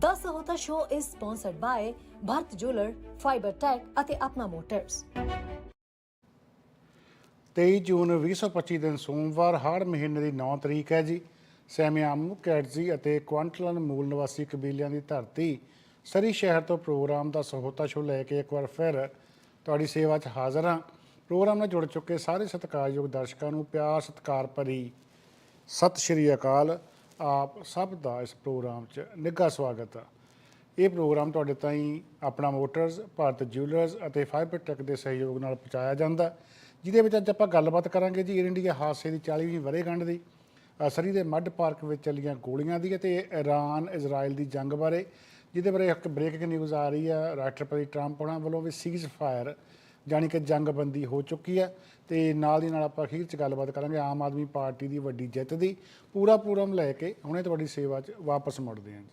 The Sahota Show is sponsored by Bharat Jeweler, Fiber Tech ਅਤੇ Apna motors 23 ਜੂਨ 2025 ਦਿਨ ਸੋਮਵਾਰ ਹਰ ਮਹੀਨੇ ਦੀ 9 ਤਰੀਕ ਹੈ ਜੀ। ਸੈਮਿਆਮੂ ਕੈਟਜ਼ੀ ਅਤੇ ਕੁਆਂਟਲਨ ਮੂਲ ਨਿਵਾਸੀ ਕਬੀਲਿਆਂ ਦੀ ਧਰਤੀ ਸਰੀ ਸ਼ਹਿਰ ਤੋਂ ਪ੍ਰੋਗਰਾਮ ਦਾ ਸਹੋਤਾ ਸ਼ੋ ਲੈ ਕੇ ਇੱਕ ਵਾਰ ਫਿਰ ਤੁਹਾਡੀ ਸੇਵਾ 'ਚ ਹਾਜ਼ਰ ਹਾਂ। ਪ੍ਰੋਗਰਾਮ ਨਾਲ ਜੁੜ ਚੁੱਕੇ ਸਾਰੇ ਸਤਿਕਾਰਯੋਗ ਦਰਸ਼ਕਾਂ ਨੂੰ ਪਿਆਰ ਸਤਿਕਾਰ ਭਰੀ ਸਤਿ ਸ਼੍ਰੀ ਅਕਾਲ। ਆਪ ਸਭ ਦਾ ਇਸ ਪ੍ਰੋਗਰਾਮ 'ਚ ਨਿੱਘਾ ਸਵਾਗਤ ਹੈ ਇਹ ਪ੍ਰੋਗਰਾਮ ਤੁਹਾਡੇ ਤਾਈਂ ਆਪਣਾ ਮੋਟਰਸ, ਭਾਰਤ ਜਿਊਲਰਸ ਅਤੇ ਫਾਈਬਰ ਟੈਕ ਦੇ ਸਹਿਯੋਗ ਨਾਲ ਪਹੁੰਚਾਇਆ ਜਾਂਦਾ ਜਿਹਦੇ ਵਿੱਚ ਅੱਜ ਆਪਾਂ ਗੱਲਬਾਤ ਕਰਾਂਗੇ ਜੀ ਏਅਰ ਇੰਡੀਆ ਹਾਦਸੇ ਦੀ 40ਵੀਂ ਵਰ੍ਹੇਗੰਢ ਦੀ। ਅਸਰੀ ਦੇ ਮੱਡ ਪਾਰਕ ਵਿੱਚ ਚੱਲੀਆਂ ਗੋਲੀਆਂ ਦੀ ਅਤੇ ਈਰਾਨ ਇਜ਼ਰਾਈਲ ਦੀ ਜੰਗ ਬਾਰੇ, ਜਿਹਦੇ ਬਾਰੇ ਇੱਕ ਬ੍ਰੇਕਿੰਗ ਨਿਊਜ਼ ਆ ਰਹੀ ਹੈ ਰਾਸ਼ਟਰਪਤੀ ਟਰੰਪ ਉਹਨਾਂ ਵੱਲੋਂ ਵੀ ਸੀਜ਼ ਫਾਇਰ ਜਾਣੀ ਕਿ ਜੰਗਬੰਦੀ ਹੋ ਚੁੱਕੀ ਹੈ ਤੇ ਨਾਲ ਦੀ ਨਾਲ ਆਪਾਂ ਅਖੀਰ 'ਚ ਗੱਲਬਾਤ ਕਰਾਂਗੇ ਆਮ ਆਦਮੀ ਪਾਰਟੀ ਦੀ ਵੱਡੀ ਜਿੱਤ ਦੀ। ਪੂਰਾ ਪ੍ਰੋਗਰਾਮ ਲੈ ਕੇ ਹੁਣੇ ਤੁਹਾਡੀ ਸੇਵਾ 'ਚ ਵਾਪਸ ਮੁੜਦੇ ਹਾਂ ਜੀ।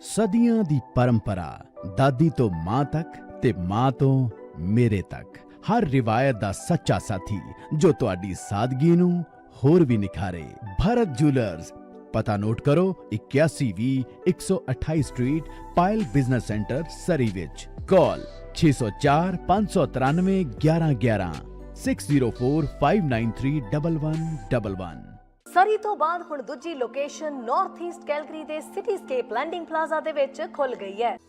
ਸਦੀਆਂ ਦੀ ਪਰੰਪਰਾ, ਦਾਦੀ ਤੋਂ ਮਾਂ ਤੱਕ ਤੇ ਮਾਂ ਤੋਂ ਮੇਰੇ ਤੱਕ। ਹਰ ਰਿਵਾਇਤ ਦਾ ਸੱਚਾ ਸਾਥੀ, ਜੋ ਤੁਹਾਡੀ ਸਾਦਗੀ ਨੂੰ ਹੋਰ ਵੀ ਨਿਖਾਰੇ। ਭਾਰਤ ਜੁਐਲਰਸ, ਪਤਾ ਨੋਟ ਕਰੋ 8120 128 street, Payal business centre, Surrey ਵਿੱਚ। ਕਾਲ 604 593 1111 6045931111 ਸਰੀ ਤੋਂ ਬਾਅਦ ਹੁਣ ਦੂਜੀ ਲੋਕੇਸ਼ਨ ਨਾਰਥ ਈਸਟ ਕੈਲਗਰੀ ਦੇ ਸਿਟੀਸਕੇਪ ਲੈਂਡਿੰਗ ਪਲਾਜ਼ਾ ਦੇ ਵਿੱਚ ਖੁੱਲ ਗਈ ਹੈ।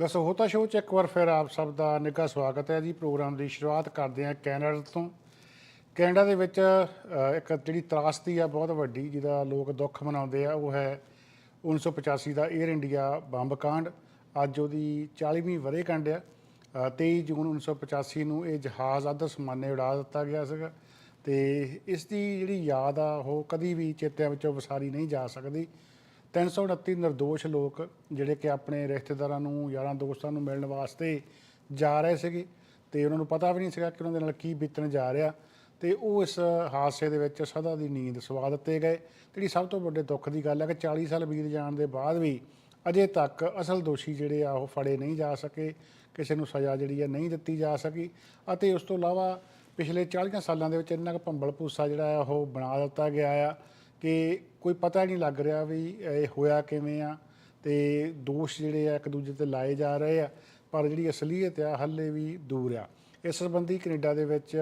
ਦੱਸੋ ਹੋਤਾ ਸ਼ੋਅ 'ਚ ਇੱਕ ਵਾਰ ਫਿਰ ਆਪ ਸਭ ਦਾ ਨਿੱਘਾ ਸਵਾਗਤ ਹੈ ਜੀ। ਪ੍ਰੋਗਰਾਮ ਦੀ ਸ਼ੁਰੂਆਤ ਕਰਦੇ ਹਾਂ ਕੈਨੇਡਾ ਤੋਂ। ਕੈਨੇਡਾ ਦੇ ਵਿੱਚ ਇੱਕ ਜਿਹੜੀ ਤਰਾਸਦੀ ਆ ਬਹੁਤ ਵੱਡੀ ਜਿਹਦਾ ਲੋਕ ਦੁੱਖ ਮਨਾਉਂਦੇ ਆ ਉਹ ਹੈ 1985 ਦਾ 에ਅਰ ਇੰਡੀਆ ਬੰਬ ਕਾਂਡ। ਅੱਜ ਉਹਦੀ 40ਵੀਂ ਵਰ੍ਹੇਗੰਢ ਆ। ਅ, 23 ਜੂਨ 1985 ਨੂੰ ਇਹ ਜਹਾਜ਼ ਅੱਧ ਸਮਾਨੇ ਉਡਾ ਦਿੱਤਾ ਗਿਆ ਸੀਗਾ। ਤੇ ਇਸ ਦੀ ਜਿਹੜੀ ਯਾਦ ਆ ਉਹ ਕਦੀ ਵੀ ਚੇਤਿਆਂ ਵਿੱਚੋਂ ਵਸਾਰੀ ਨਹੀਂ ਜਾ ਸਕਦੀ। 329 ਨਿਰਦੋਸ਼ ਲੋਕ ਜਿਹੜੇ ਕਿ ਆਪਣੇ ਰਿਸ਼ਤੇਦਾਰਾਂ ਨੂੰ ਯਾਰਾਂ ਦੋਸਤਾਂ ਨੂੰ ਮਿਲਣ ਵਾਸਤੇ ਜਾ ਰਹੇ ਸੀਗੇ ਤੇ ਉਹਨਾਂ ਨੂੰ ਪਤਾ ਵੀ ਨਹੀਂ ਸੀਗਾ ਕਿ ਉਹਨਾਂ ਦੇ ਨਾਲ ਕੀ ਬੀਤਣ ਜਾ ਰਿਹਾ ਤੇ ਉਹ ਇਸ ਹਾਦਸੇ ਦੇ ਵਿੱਚ ਸਦਾ ਦੀ ਨੀਂਦ ਸਵਾ ਦਿੱਤੇ ਗਏ। ਜਿਹੜੀ ਸਭ ਤੋਂ ਵੱਡੇ ਦੁੱਖ ਦੀ ਗੱਲ ਹੈ ਕਿ 40 ਸਾਲ ਬੀਤ ਜਾਣ ਦੇ ਬਾਅਦ ਵੀ ਅਜੇ ਤੱਕ ਅਸਲ ਦੋਸ਼ੀ ਜਿਹੜੇ ਆ ਉਹ ਫੜੇ ਨਹੀਂ ਜਾ ਸਕੇ, ਕਿਸੇ ਨੂੰ ਸਜ਼ਾ ਜਿਹੜੀ ਆ ਨਹੀਂ ਦਿੱਤੀ ਜਾ ਸਕੀ ਅਤੇ ਉਸ ਤੋਂ ਇਲਾਵਾ ਪਿਛਲੇ 40 ਸਾਲਾਂ ਦੇ ਵਿੱਚ ਇੰਨਾ ਕੁ ਭੰਬਲ ਭੂਸਾ ਜਿਹੜਾ ਆ ਉਹ ਬਣਾ ਦਿੱਤਾ ਗਿਆ ਆ। ਕਿ ਕੋਈ ਪਤਾ ਹੀ ਨਹੀਂ ਲੱਗ ਰਿਹਾ ਵੀ ਇਹ ਹੋਇਆ ਕਿਵੇਂ ਆ ਤੇ ਦੋਸ਼ ਜਿਹੜੇ ਆ ਇੱਕ ਦੂਜੇ ਤੇ ਲਾਏ ਜਾ ਰਹੇ ਆ, ਪਰ ਜਿਹੜੀ ਅਸਲੀਅਤ ਆ ਹੱਲੇ ਵੀ ਦੂਰ ਆ। ਇਸ ਸੰਬੰਧੀ ਕੈਨੇਡਾ ਦੇ ਵਿੱਚ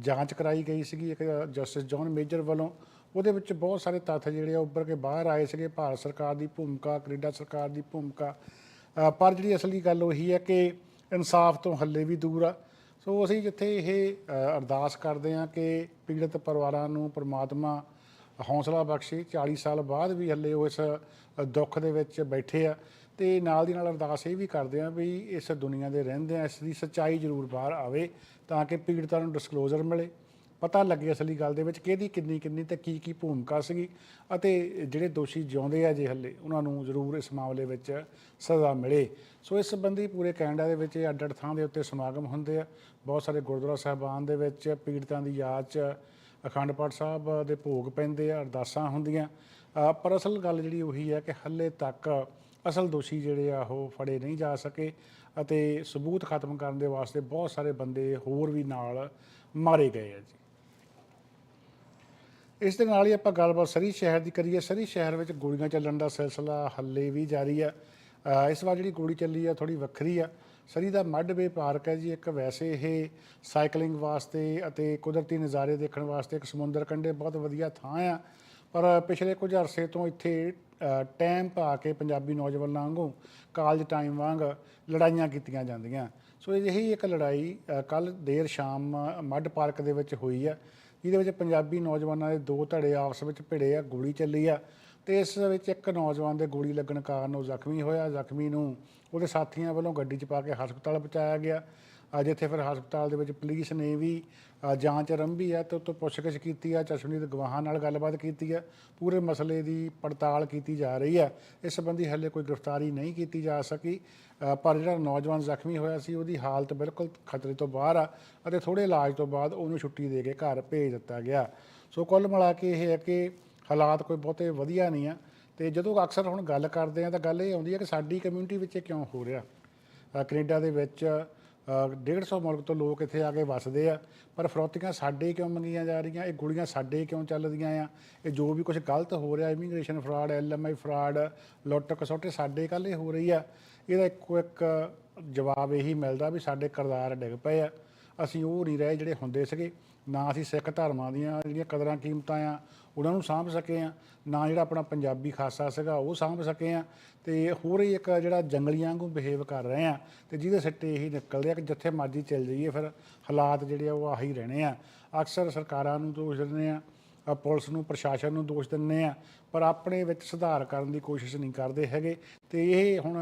ਜਾਂਚ ਕਰਾਈ ਗਈ ਸੀਗੀ ਇੱਕ ਜਸਟਿਸ ਜੌਨ ਮੇਜਰ ਵੱਲੋਂ। ਉਹਦੇ ਵਿੱਚ ਬਹੁਤ ਸਾਰੇ ਤੱਥ ਜਿਹੜੇ ਆ ਉੱਭਰ ਕੇ ਬਾਹਰ ਆਏ ਸੀਗੇ, ਭਾਰਤ ਸਰਕਾਰ ਦੀ ਭੂਮਿਕਾ, ਕੈਨੇਡਾ ਸਰਕਾਰ ਦੀ ਭੂਮਿਕਾ। ਪਰ ਜਿਹੜੀ ਅਸਲੀ ਗੱਲ ਉਹੀ ਹੈ ਕਿ ਇਨਸਾਫ ਤੋਂ ਹੱਲੇ ਵੀ ਦੂਰ ਆ। ਸੋ ਅਸੀਂ ਜਿੱਥੇ ਇਹ ਅਰਦਾਸ ਕਰਦੇ ਹਾਂ ਕਿ ਪੀੜਤ ਪਰਿਵਾਰਾਂ ਨੂੰ ਪਰਮਾਤਮਾ ਹੌਸਲਾ ਬਖਸ਼ੇ 40 ਸਾਲ ਬਾਅਦ ਵੀ ਹੱਲੇ ਉਹ ਇਸ ਦੁੱਖ ਦੇ ਵਿੱਚ ਬੈਠੇ ਆ। ਤੇ ਨਾਲ ਦੀ ਨਾਲ ਅਰਦਾਸ ਇਹ ਵੀ ਕਰਦੇ ਆ ਵੀ ਇਸ ਦੁਨੀਆ ਦੇ ਰਹਿੰਦੇ ਆ, ਇਸ ਦੀ ਸੱਚਾਈ ਜ਼ਰੂਰ ਬਾਹਰ ਆਵੇ ਤਾਂ ਕਿ ਪੀੜਤਾਂ ਨੂੰ ਡਿਸਕਲੋਜ਼ਰ ਮਿਲੇ। ਪਤਾ ਲੱਗੇ ਅਸਲੀ ਗੱਲ ਦੇ ਵਿੱਚ ਕਿਹਦੀ ਕਿੰਨੀ ਕਿੰਨੀ ਤੇ ਕੀ ਕੀ ਭੂਮਿਕਾ ਸੀਗੀ ਅਤੇ ਜਿਹੜੇ ਦੋਸ਼ੀ ਜਿਉਂਦੇ ਆ ਜੇ ਹੱਲੇ, ਉਹਨਾਂ ਨੂੰ ਜ਼ਰੂਰ ਇਸ ਮਾਮਲੇ ਵਿੱਚ ਸਜ਼ਾ ਮਿਲੇ। ਸੋ ਇਸ ਸੰਬੰਧੀ ਪੂਰੇ ਕੈਨੇਡਾ ਦੇ ਵਿੱਚ ਇਹ ਅੱਡ ਅੱਡ ਥਾਂ ਦੇ ਉੱਤੇ ਸਮਾਗਮ ਹੁੰਦੇ ਆ। ਬਹੁਤ ਸਾਰੇ ਗੁਰਦੁਆਰਾ ਸਾਹਿਬਾਨ ਦੇ ਵਿੱਚ ਪੀੜਤਾਂ ਦੀ ਯਾਦ 'ਚ ਅਖੰਡ ਪਾਠ ਸਾਹਿਬ ਦੇ ਭੋਗ ਪੈਂਦੇ ਆ, ਅਰਦਾਸਾਂ ਹੁੰਦੀਆਂ। ਪਰ ਅਸਲ ਗੱਲ ਜਿਹੜੀ ਉਹੀ ਹੈ ਕਿ ਹੱਲੇ ਤੱਕ ਅਸਲ ਦੋਸ਼ੀ ਜਿਹੜੇ ਆ, ਉਹ ਫੜੇ ਨਹੀਂ ਜਾ ਸਕੇ ਅਤੇ ਸਬੂਤ ਖਤਮ ਕਰਨ ਦੇ ਵਾਸਤੇ ਬਹੁਤ ਸਾਰੇ ਬੰਦੇ ਹੋਰ ਵੀ ਨਾਲ ਮਾਰੇ ਗਏ ਆ ਜੀ। ਇਸ ਦੇ ਨਾਲ ਹੀ ਆਪਾਂ ਗੱਲਬਾਤ ਸਰੀ ਸ਼ਹਿਰ ਦੀ ਕਰੀਏ। ਸਰੀ ਸ਼ਹਿਰ ਵਿੱਚ ਗੋਲੀਆਂ ਚੱਲਣ ਦਾ ਸਿਲਸਿਲਾ ਹੱਲੇ ਵੀ ਜਾਰੀ ਆ। ਇਸ ਵਾਰ ਜਿਹੜੀ ਗੋਲੀ ਚੱਲੀ ਆ ਥੋੜੀ ਵੱਖਰੀ ਆ। ਸਰੀ ਦਾ ਮੱਡਵੇ ਪਾਰਕ ਹੈ ਜੀ। ਇੱਕ ਵੈਸੇ ਇਹ ਸਾਈਕਲਿੰਗ ਵਾਸਤੇ ਅਤੇ ਕੁਦਰਤੀ ਨਜ਼ਾਰੇ ਦੇਖਣ ਵਾਸਤੇ ਇੱਕ ਸਮੁੰਦਰ ਕੰਢੇ ਬਹੁਤ ਵਧੀਆ ਥਾਂ ਆ। ਪਰ ਪਿਛਲੇ ਕੁਝ ਅਰਸੇ ਤੋਂ ਇੱਥੇ ਅ, ਟਾਈਮ ਪਾ ਕੇ ਪੰਜਾਬੀ ਨੌਜਵਾਨਾਂ ਵਾਂਗੂ ਕਾਲਜ ਟਾਈਮ ਵਾਂਗ ਲੜਾਈਆਂ ਕੀਤੀਆਂ ਜਾਂਦੀਆਂ। ਸੋ ਅਜਿਹੀ ਇੱਕ ਲੜਾਈ ਕੱਲ ਦੇਰ ਸ਼ਾਮ ਮੱਡ ਪਾਰਕ ਦੇ ਵਿੱਚ ਹੋਈ ਆ ਜਿਹਦੇ ਵਿੱਚ ਪੰਜਾਬੀ ਨੌਜਵਾਨਾਂ ਦੇ ਦੋ ਧੜੇ ਆਪਸ ਵਿੱਚ ਭਿੜੇ ਆ ਗੋਲੀ ਚੱਲੀ ਆ ਤੇ ਇਸ ਵਿੱਚ ਇੱਕ ਨੌਜਵਾਨ ਦੇ ਗੋਲੀ ਲੱਗਣ ਕਾਰਨ ਉਹ ਜ਼ਖਮੀ ਹੋਇਆ। ਜ਼ਖਮੀ ਨੂੰ ਉਹਦੇ ਸਾਥੀਆਂ ਵੱਲੋਂ ਗੱਡੀ 'ਚ ਪਾ ਕੇ ਹਸਪਤਾਲ ਪਹੁੰਚਾਇਆ ਗਿਆ। ਅ, ਜਿੱਥੇ ਫਿਰ ਹਸਪਤਾਲ ਦੇ ਵਿੱਚ ਪੁਲਿਸ ਨੇ ਵੀ ਜਾਂਚ ਆਰੰਭੀ ਹੈ ਤੇ ਉੱਤੋਂ ਪੁੱਛਗਿੱਛ ਕੀਤੀ ਆ ਚਸ਼ਮੀ ਦੇ ਗਵਾਹਾਂ ਨਾਲ ਗੱਲਬਾਤ ਕੀਤੀ ਹੈ। ਪੂਰੇ ਮਸਲੇ ਦੀ ਪੜਤਾਲ ਕੀਤੀ ਜਾ ਰਹੀ ਹੈ। ਇਸ ਸੰਬੰਧੀ ਹਲੇ ਕੋਈ ਗ੍ਰਿਫਤਾਰੀ ਨਹੀਂ ਕੀਤੀ ਜਾ ਸਕੀ। ਪਰ ਜਿਹੜਾ ਨੌਜਵਾਨ ਜ਼ਖਮੀ ਹੋਇਆ ਸੀ ਉਹਦੀ ਹਾਲਤ ਬਿਲਕੁਲ ਖਤਰੇ ਤੋਂ ਬਾਹਰ ਆ ਅਤੇ ਥੋੜੇ ਇਲਾਜ ਤੋਂ ਬਾਅਦ ਉਹਨੂੰ ਛੁੱਟੀ ਦੇ ਕੇ ਘਰ ਭੇਜ ਦਿੱਤਾ ਗਿਆ। ਸੋ ਕੁੱਲ ਮਿਲਾ ਕੇ ਇਹ ਹੈ ਕਿ ਹਾਲਾਤ ਕੋਈ ਬਹੁਤੇ ਵਧੀਆ ਨਹੀਂ ਆ। ਤੇ ਜਦੋਂ ਅਕਸਰ ਹੁਣ ਗੱਲ ਕਰਦੇ ਆ ਤਾਂ ਗੱਲ ਇਹ ਆਉਂਦੀ ਹੈ ਕਿ ਸਾਡੀ ਕਮਿਊਨਿਟੀ ਵਿੱਚ ਇਹ ਕਿਉਂ ਹੋ ਰਿਹਾ? ਅ, ਕੈਨੇਡਾ ਦੇ ਵਿੱਚ ਅ, 150 ਮੁਲਕ ਤੋਂ ਲੋਕ ਇੱਥੇ ਆ ਕੇ ਵੱਸਦੇ ਆ ਪਰ ਫਰੋਤੀਆਂ ਸਾਡੇ ਕਿਉਂ ਮੰਗੀਆਂ ਜਾ ਰਹੀਆਂ? ਇਹ ਗੋਲੀਆਂ ਸਾਡੇ ਕਿਉਂ ਚੱਲਦੀਆਂ ਆ? ਇਹ ਜੋ ਵੀ ਕੁਝ ਗਲਤ ਹੋ ਰਿਹਾ ਇਮੀਗ੍ਰੇਸ਼ਨ ਫਰਾਡ ਐਲਐਮਆਈ ਫਰਾਡ ਲੁੱਟ ਕਸੌਟੇ ਸਾਡੇ ਕੱਲ੍ਹ ਇਹ ਹੋ ਰਹੀ ਆ। ਇਹਦਾ ਇੱਕੋ ਇੱਕ ਜਵਾਬ ਇਹੀ ਮਿਲਦਾ ਵੀ ਸਾਡੇ ਕਰਦਾਰ ਡਿੱਗ ਪਏ ਆ। ਅਸੀਂ ਉਹ ਨਹੀਂ ਰਹੇ ਜਿਹੜੇ ਹੁੰਦੇ ਸੀਗੇ। ਨਾ ਅਸੀਂ ਸਿੱਖ ਧਰਮਾਂ ਦੀਆਂ ਜਿਹੜੀਆਂ ਕਦਰਾਂ ਕੀਮਤਾਂ ਆ ਉਹਨਾਂ ਨੂੰ ਸਾਂਭ ਸਕੇ ਆ। ਨਾ ਜਿਹੜਾ ਆਪਣਾ ਪੰਜਾਬੀ ਖਾਸਾ ਸੀਗਾ, ਉਹ ਸਾਂਭ ਸਕੇ ਆ। ਤੇ ਹੋਰ ਹੀ ਇੱਕ ਜਿਹੜਾ ਜੰਗਲੀਆਂ ਵਾਂਗੂ ਬਿਹੇਵ ਕਰ ਰਹੇ ਆ, ਤੇ ਜਿਹਦੇ ਸਿੱਟੇ ਇਹੀ ਨਿਕਲਦੇ ਆ ਕਿ ਜਿੱਥੇ ਮਰਜ਼ੀ ਚੱਲ ਜਾਈਏ ਫਿਰ ਹਾਲਾਤ ਜਿਹੜੇ ਆ ਉਹ ਆਹੀ ਰਹਿਣੇ ਆ। ਅਕਸਰ ਸਰਕਾਰਾਂ ਨੂੰ ਦੋਸ਼ ਦਿੰਦੇ ਆ ਪੁਲਿਸ ਨੂੰ, ਪ੍ਰਸ਼ਾਸਨ ਨੂੰ ਦੋਸ਼ ਦਿੰਦੇ ਆ ਪਰ ਆਪਣੇ ਵਿੱਚ ਸੁਧਾਰ ਕਰਨ ਦੀ ਕੋਸ਼ਿਸ਼ ਨਹੀਂ ਕਰਦੇ ਹੈਗੇ। ਤੇ ਇਹ ਹੁਣ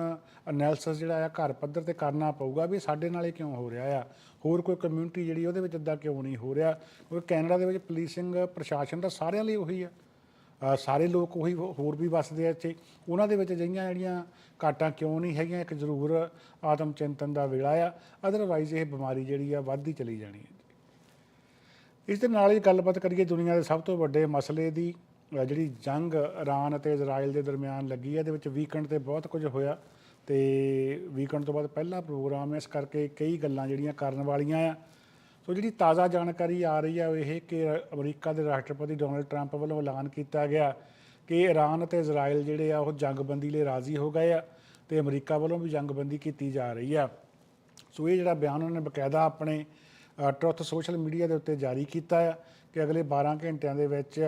ਐਨਾਲਿਸਿਸ ਜਿਹੜਾ ਆ, ਘਰ ਪੱਧਰ ਤੇ ਕਰਨਾ ਪਊਗਾ ਵੀ ਸਾਡੇ ਨਾਲ ਇਹ ਕਿਉਂ ਹੋ ਰਿਹਾ ਆ। ਹੋਰ ਕੋਈ ਕਮਿਊਨਿਟੀ ਜਿਹੜੀ ਉਹਦੇ ਵਿੱਚ ਇਦਾਂ ਕਿਉਂ ਨਹੀਂ ਹੋ ਰਿਹਾ? ਕਿਉਂਕਿ ਕੈਨੇਡਾ ਦੇ ਵਿੱਚ ਪੁਲਿਸਿੰਗ ਪ੍ਰਸ਼ਾਸਨ ਦਾ ਸਾਰਿਆਂ ਲਈ ਉਹੀ ਆ। ਸਾਰੇ ਲੋਕ ਉਹੀ ਹੋਰ ਵੀ ਵੱਸਦੇ ਆ ਇੱਥੇ। ਉਹਨਾਂ ਦੇ ਵਿੱਚ ਅਜਿਹੀਆਂ ਜਿਹੜੀਆਂ ਘਾਟਾਂ ਕਿਉਂ ਨਹੀਂ ਹੈਗੀਆਂ? ਇੱਕ ਜ਼ਰੂਰ ਆਤਮ ਚਿੰਤਨ ਦਾ ਵੇਲਾ ਆ। ਅਦਰਵਾਈਜ਼ ਇਹ ਬਿਮਾਰੀ ਜਿਹੜੀ ਆ ਵੱਧਦੀ ਚਲੀ ਜਾਣੀ ਹੈ ਇਸ ਦੇ ਨਾਲ ਹੀ ਗੱਲਬਾਤ ਕਰੀਏ ਦੁਨੀਆ ਦੇ ਸਭ ਤੋਂ ਵੱਡੇ ਮਸਲੇ ਦੀ ਜਿਹੜੀ ਜੰਗ ਇਰਾਨ ਅਤੇ ਇਜ਼ਰਾਈਲ ਦੇ ਦਰਮਿਆਨ ਲੱਗੀ ਹੈ, ਇਹਦੇ ਵਿੱਚ ਵੀਕਐਂਡ ਤੇ ਬਹੁਤ ਕੁਝ ਹੋਇਆ ਤੇ ਵੀਕਐਂਡ ਤੋਂ ਬਾਅਦ ਪਹਿਲਾ ਪ੍ਰੋਗਰਾਮ ਹੈ, ਇਸ ਕਰਕੇ ਕਈ ਗੱਲਾਂ ਜਿਹੜੀਆਂ ਕਰਨ ਵਾਲੀਆਂ ਆ। ਸੋ ਜਿਹੜੀ ਤਾਜ਼ਾ ਜਾਣਕਾਰੀ ਆ ਰਹੀ ਹੈ, ਉਹ ਇਹ ਕਿ ਅਮਰੀਕਾ ਦੇ ਰਾਸ਼ਟਰਪਤੀ ਡੋਨਲਡ ਟਰੰਪ ਵੱਲੋਂ ਐਲਾਨ ਕੀਤਾ ਗਿਆ ਕਿ ਇਰਾਨ ਅਤੇ ਇਜ਼ਰਾਈਲ ਜਿਹੜੇ ਆ, ਉਹ ਜੰਗਬੰਦੀ ਲਈ ਰਾਜ਼ੀ ਹੋ ਗਏ ਆ ਤੇ ਅਮਰੀਕਾ ਵੱਲੋਂ ਵੀ ਜੰਗਬੰਦੀ ਕੀਤੀ ਜਾ ਰਹੀ ਆ। ਸੋ ਇਹ ਜਿਹੜਾ ਬਿਆਨ ਉਹਨਾਂ ਨੇ ਬਕਾਇਦਾ ਆਪਣੇ ਟਰੁੱਥ ਸੋਸ਼ਲ ਮੀਡੀਆ ਦੇ ਉੱਤੇ ਜਾਰੀ ਕੀਤਾ ਆ ਕਿ ਅਗਲੇ 12 ਘੰਟਿਆਂ ਦੇ ਵਿੱਚ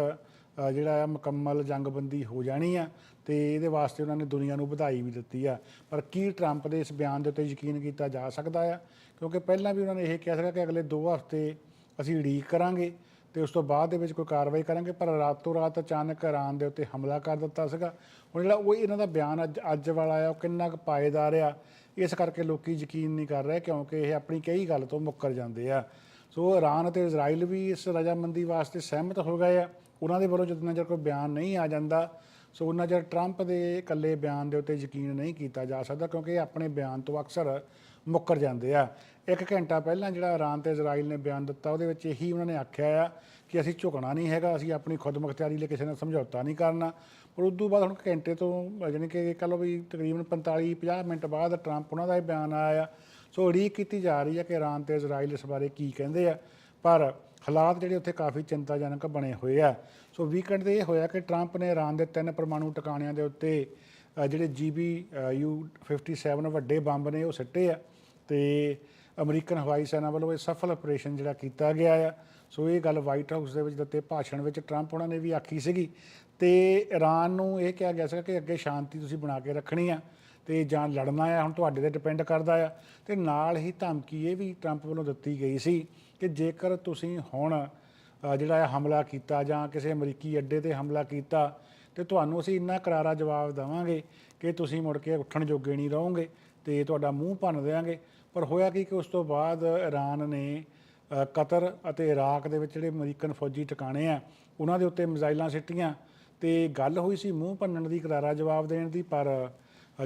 ਜਿਹੜਾ ਆ ਮੁਕੰਮਲ ਜੰਗਬੰਦੀ ਹੋ ਜਾਣੀ ਆ ਤੇ ਇਹਦੇ ਵਾਸਤੇ ਉਹਨਾਂ ਨੇ ਦੁਨੀਆ ਨੂੰ ਵਧਾਈ ਵੀ ਦਿੱਤੀ ਆ। ਪਰ ਕੀ ਟਰੰਪ ਦੇ ਇਸ ਬਿਆਨ ਦੇ ਉੱਤੇ ਯਕੀਨ ਕੀਤਾ ਜਾ ਸਕਦਾ ਆ? ਕਿਉਂਕਿ ਪਹਿਲਾਂ ਵੀ ਉਹਨਾਂ ਨੇ ਇਹ ਕਿਹਾ ਸੀਗਾ ਕਿ ਅਗਲੇ 2 ਹਫ਼ਤੇ ਅਸੀਂ ਉਡੀਕ ਕਰਾਂਗੇ। ਤੇ ਉਸ ਤੋਂ ਬਾਅਦ ਦੇ ਵਿੱਚ ਕੋਈ ਕਾਰਵਾਈ ਕਰਾਂਗੇ, ਪਰ ਰਾਤੋਂ ਰਾਤ ਅਚਾਨਕ ਇਰਾਨ ਦੇ ਉੱਤੇ ਹਮਲਾ ਕਰ ਦਿੱਤਾ ਸੀਗਾ। ਹੁਣ ਜਿਹੜਾ ਉਹ ਇਹਨਾਂ ਦਾ ਬਿਆਨ ਅੱਜ ਅੱਜ ਵਾਲਾ ਆ, ਉਹ ਕਿੰਨਾ ਕੁ ਪਾਏਦਾਰ ਆ, ਇਸ ਕਰਕੇ ਲੋਕੀ ਯਕੀਨ ਨਹੀਂ ਕਰ ਰਹੇ, ਕਿਉਂਕਿ ਇਹ ਆਪਣੀ ਕਈ ਗੱਲ ਤੋਂ ਮੁੱਕਰ ਜਾਂਦੇ ਆ। ਸੋ ਇਰਾਨ ਅਤੇ ਇਜ਼ਰਾਈਲ ਵੀ ਇਸ ਰਜਾਮੰਦੀ ਵਾਸਤੇ ਸਹਿਮਤ ਹੋ ਗਏ ਆ। ਉਹਨਾਂ ਦੇ ਵੱਲੋਂ ਜਦੋਂ ਨਜ਼ਰ ਕੋਈ ਬਿਆਨ ਨਹੀਂ ਆ ਜਾਂਦਾ, ਸੋ ਉਹਨਾਂ ਚਿਰ ਟਰੰਪ ਦੇ ਇਕੱਲੇ ਬਿਆਨ ਦੇ ਉੱਤੇ ਯਕੀਨ ਨਹੀਂ ਕੀਤਾ ਜਾ ਸਕਦਾ, ਕਿਉਂਕਿ ਇਹ ਆਪਣੇ ਬਿਆਨ ਤੋਂ ਅਕਸਰ ਮੁੱਕਰ ਜਾਂਦੇ ਆ। ਇੱਕ ਘੰਟਾ ਪਹਿਲਾਂ ਜਿਹੜਾ ਇਰਾਨ ਤੇ ਇਜ਼ਰਾਈਲ ਨੇ ਬਿਆਨ ਦਿੱਤਾ ਉਹਦੇ ਵਿੱਚ ਇਹੀ ਉਹਨਾਂ ਨੇ ਆਖਿਆ ਆ ਕਿ ਅਸੀਂ ਝੁਕਣਾ ਨਹੀਂ ਹੈਗਾ ਅਸੀਂ ਆਪਣੀ ਖੁਦਮੁਖਤਿਆਰੀ ਲਈ ਕਿਸੇ ਨਾਲ ਸਮਝੌਤਾ ਨਹੀਂ ਕਰਨਾ। ਪਰ ਉਸ ਤੋਂ ਬਾਅਦ ਹੁਣ ਘੰਟੇ ਤੋਂ ਜਾਣੀ ਕਿ ਕਹ ਲਓ ਵੀ ਤਕਰੀਬਨ 45 50 ਮਿੰਟ ਬਾਅਦ ਟਰੰਪ ਉਹਨਾਂ ਦਾ ਇਹ ਬਿਆਨ ਆਇਆ। ਸੋ ਉਡੀਕ ਕੀਤੀ ਜਾ ਰਹੀ ਹੈ ਕਿ ਇਰਾਨ ਤੇ ਇਜ਼ਰਾਈਲ ਇਸ ਬਾਰੇ ਕੀ ਕਹਿੰਦੇ ਆ। ਪਰ ਹਾਲਾਤ ਜਿਹੜੇ ਉੱਥੇ ਕਾਫੀ ਚਿੰਤਾਜਨਕ ਬਣੇ ਹੋਏ ਆ। ਸੋ ਵੀਕਐਂਡ ਤੇ ਇਹ ਹੋਇਆ ਕਿ ਟਰੰਪ ਨੇ ਇਰਾਨ ਦੇ ਤਿੰਨ ਪਰਮਾਣੂ ਟਿਕਾਣਿਆਂ ਦੇ ਉੱਤੇ ਅ, ਜਿਹੜੇ ਜੀਬੀ ਯੂ 57 ਵੱਡੇ ਬੰਬ ਨੇ ਉਹ ਸਿੱਟੇ ਆ। ਤੇ ਅਮਰੀਕਨ ਹਵਾਈ ਸੈਨਾ ਵੱਲੋਂ ਇਹ ਸਫਲ ਆਪਰੇਸ਼ਨ ਜਿਹੜਾ ਕੀਤਾ ਗਿਆ ਆ। ਸੋ ਇਹ ਗੱਲ ਵਾਈਟ ਹਾਊਸ ਦੇ ਵਿੱਚ ਦਿੱਤੇ ਭਾਸ਼ਣ ਵਿੱਚ ਟਰੰਪ ਉਹਨਾਂ ਨੇ ਵੀ ਆਖੀ ਸੀਗੀ। ਤੇ ਈਰਾਨ ਨੂੰ ਇਹ ਕਿਹਾ ਗਿਆ ਸੀਗਾ ਕਿ ਅੱਗੇ ਸ਼ਾਂਤੀ ਤੁਸੀਂ ਬਣਾ ਕੇ ਰੱਖਣੀ ਆ ਤੇ ਜਾਂ ਲੜਨਾ ਆ, ਹੁਣ ਤੁਹਾਡੇ ਤੇ ਡਿਪੈਂਡ ਕਰਦਾ ਆ। ਤੇ ਨਾਲ ਹੀ ਧਮਕੀ ਇਹ ਵੀ ਟਰੰਪ ਵੱਲੋਂ ਦਿੱਤੀ ਗਈ ਸੀ ਕਿ ਜੇਕਰ ਤੁਸੀਂ ਹੁਣ ਜਿਹੜਾ ਇਹ ਹਮਲਾ ਕੀਤਾ ਜਾਂ ਕਿਸੇ ਅਮਰੀਕੀ ਅੱਡੇ ਤੇ ਹਮਲਾ ਕੀਤਾ, ਤੇ ਤੁਹਾਨੂੰ ਅਸੀਂ ਇੰਨਾ ਕਰਾਰਾ ਜਵਾਬ ਦੇਵਾਂਗੇ ਕਿ ਤੁਸੀਂ ਮੁੜ ਕੇ ਉੱਠਣ ਜੋਗੇ ਨਹੀਂ ਰਹੋਗੇ ਤੇ ਤੁਹਾਡਾ ਮੂੰਹ ਭੰਨ ਦੇਵਾਂਗੇ ਪਰ ਹੋਇਆ ਕੀ ਕਿ ਉਸ ਤੋਂ ਬਾਅਦ ਈਰਾਨ ਨੇ ਕਤਰ ਅਤੇ ਇਰਾਕ ਦੇ ਵਿੱਚ ਜਿਹੜੇ ਅਮਰੀਕਨ ਫੌਜੀ ਟਿਕਾਣੇ ਆ, ਉਹਨਾਂ ਦੇ ਉੱਤੇ ਮਿਜ਼ਾਈਲਾਂ ਸਿੱਟੀਆਂ ਤੇ ਗੱਲ ਹੋਈ ਸੀ ਮੂੰਹ ਭੰਨਣ ਦੀ, ਕਰਾਰਾ ਜਵਾਬ ਦੇਣ ਦੀ, ਪਰ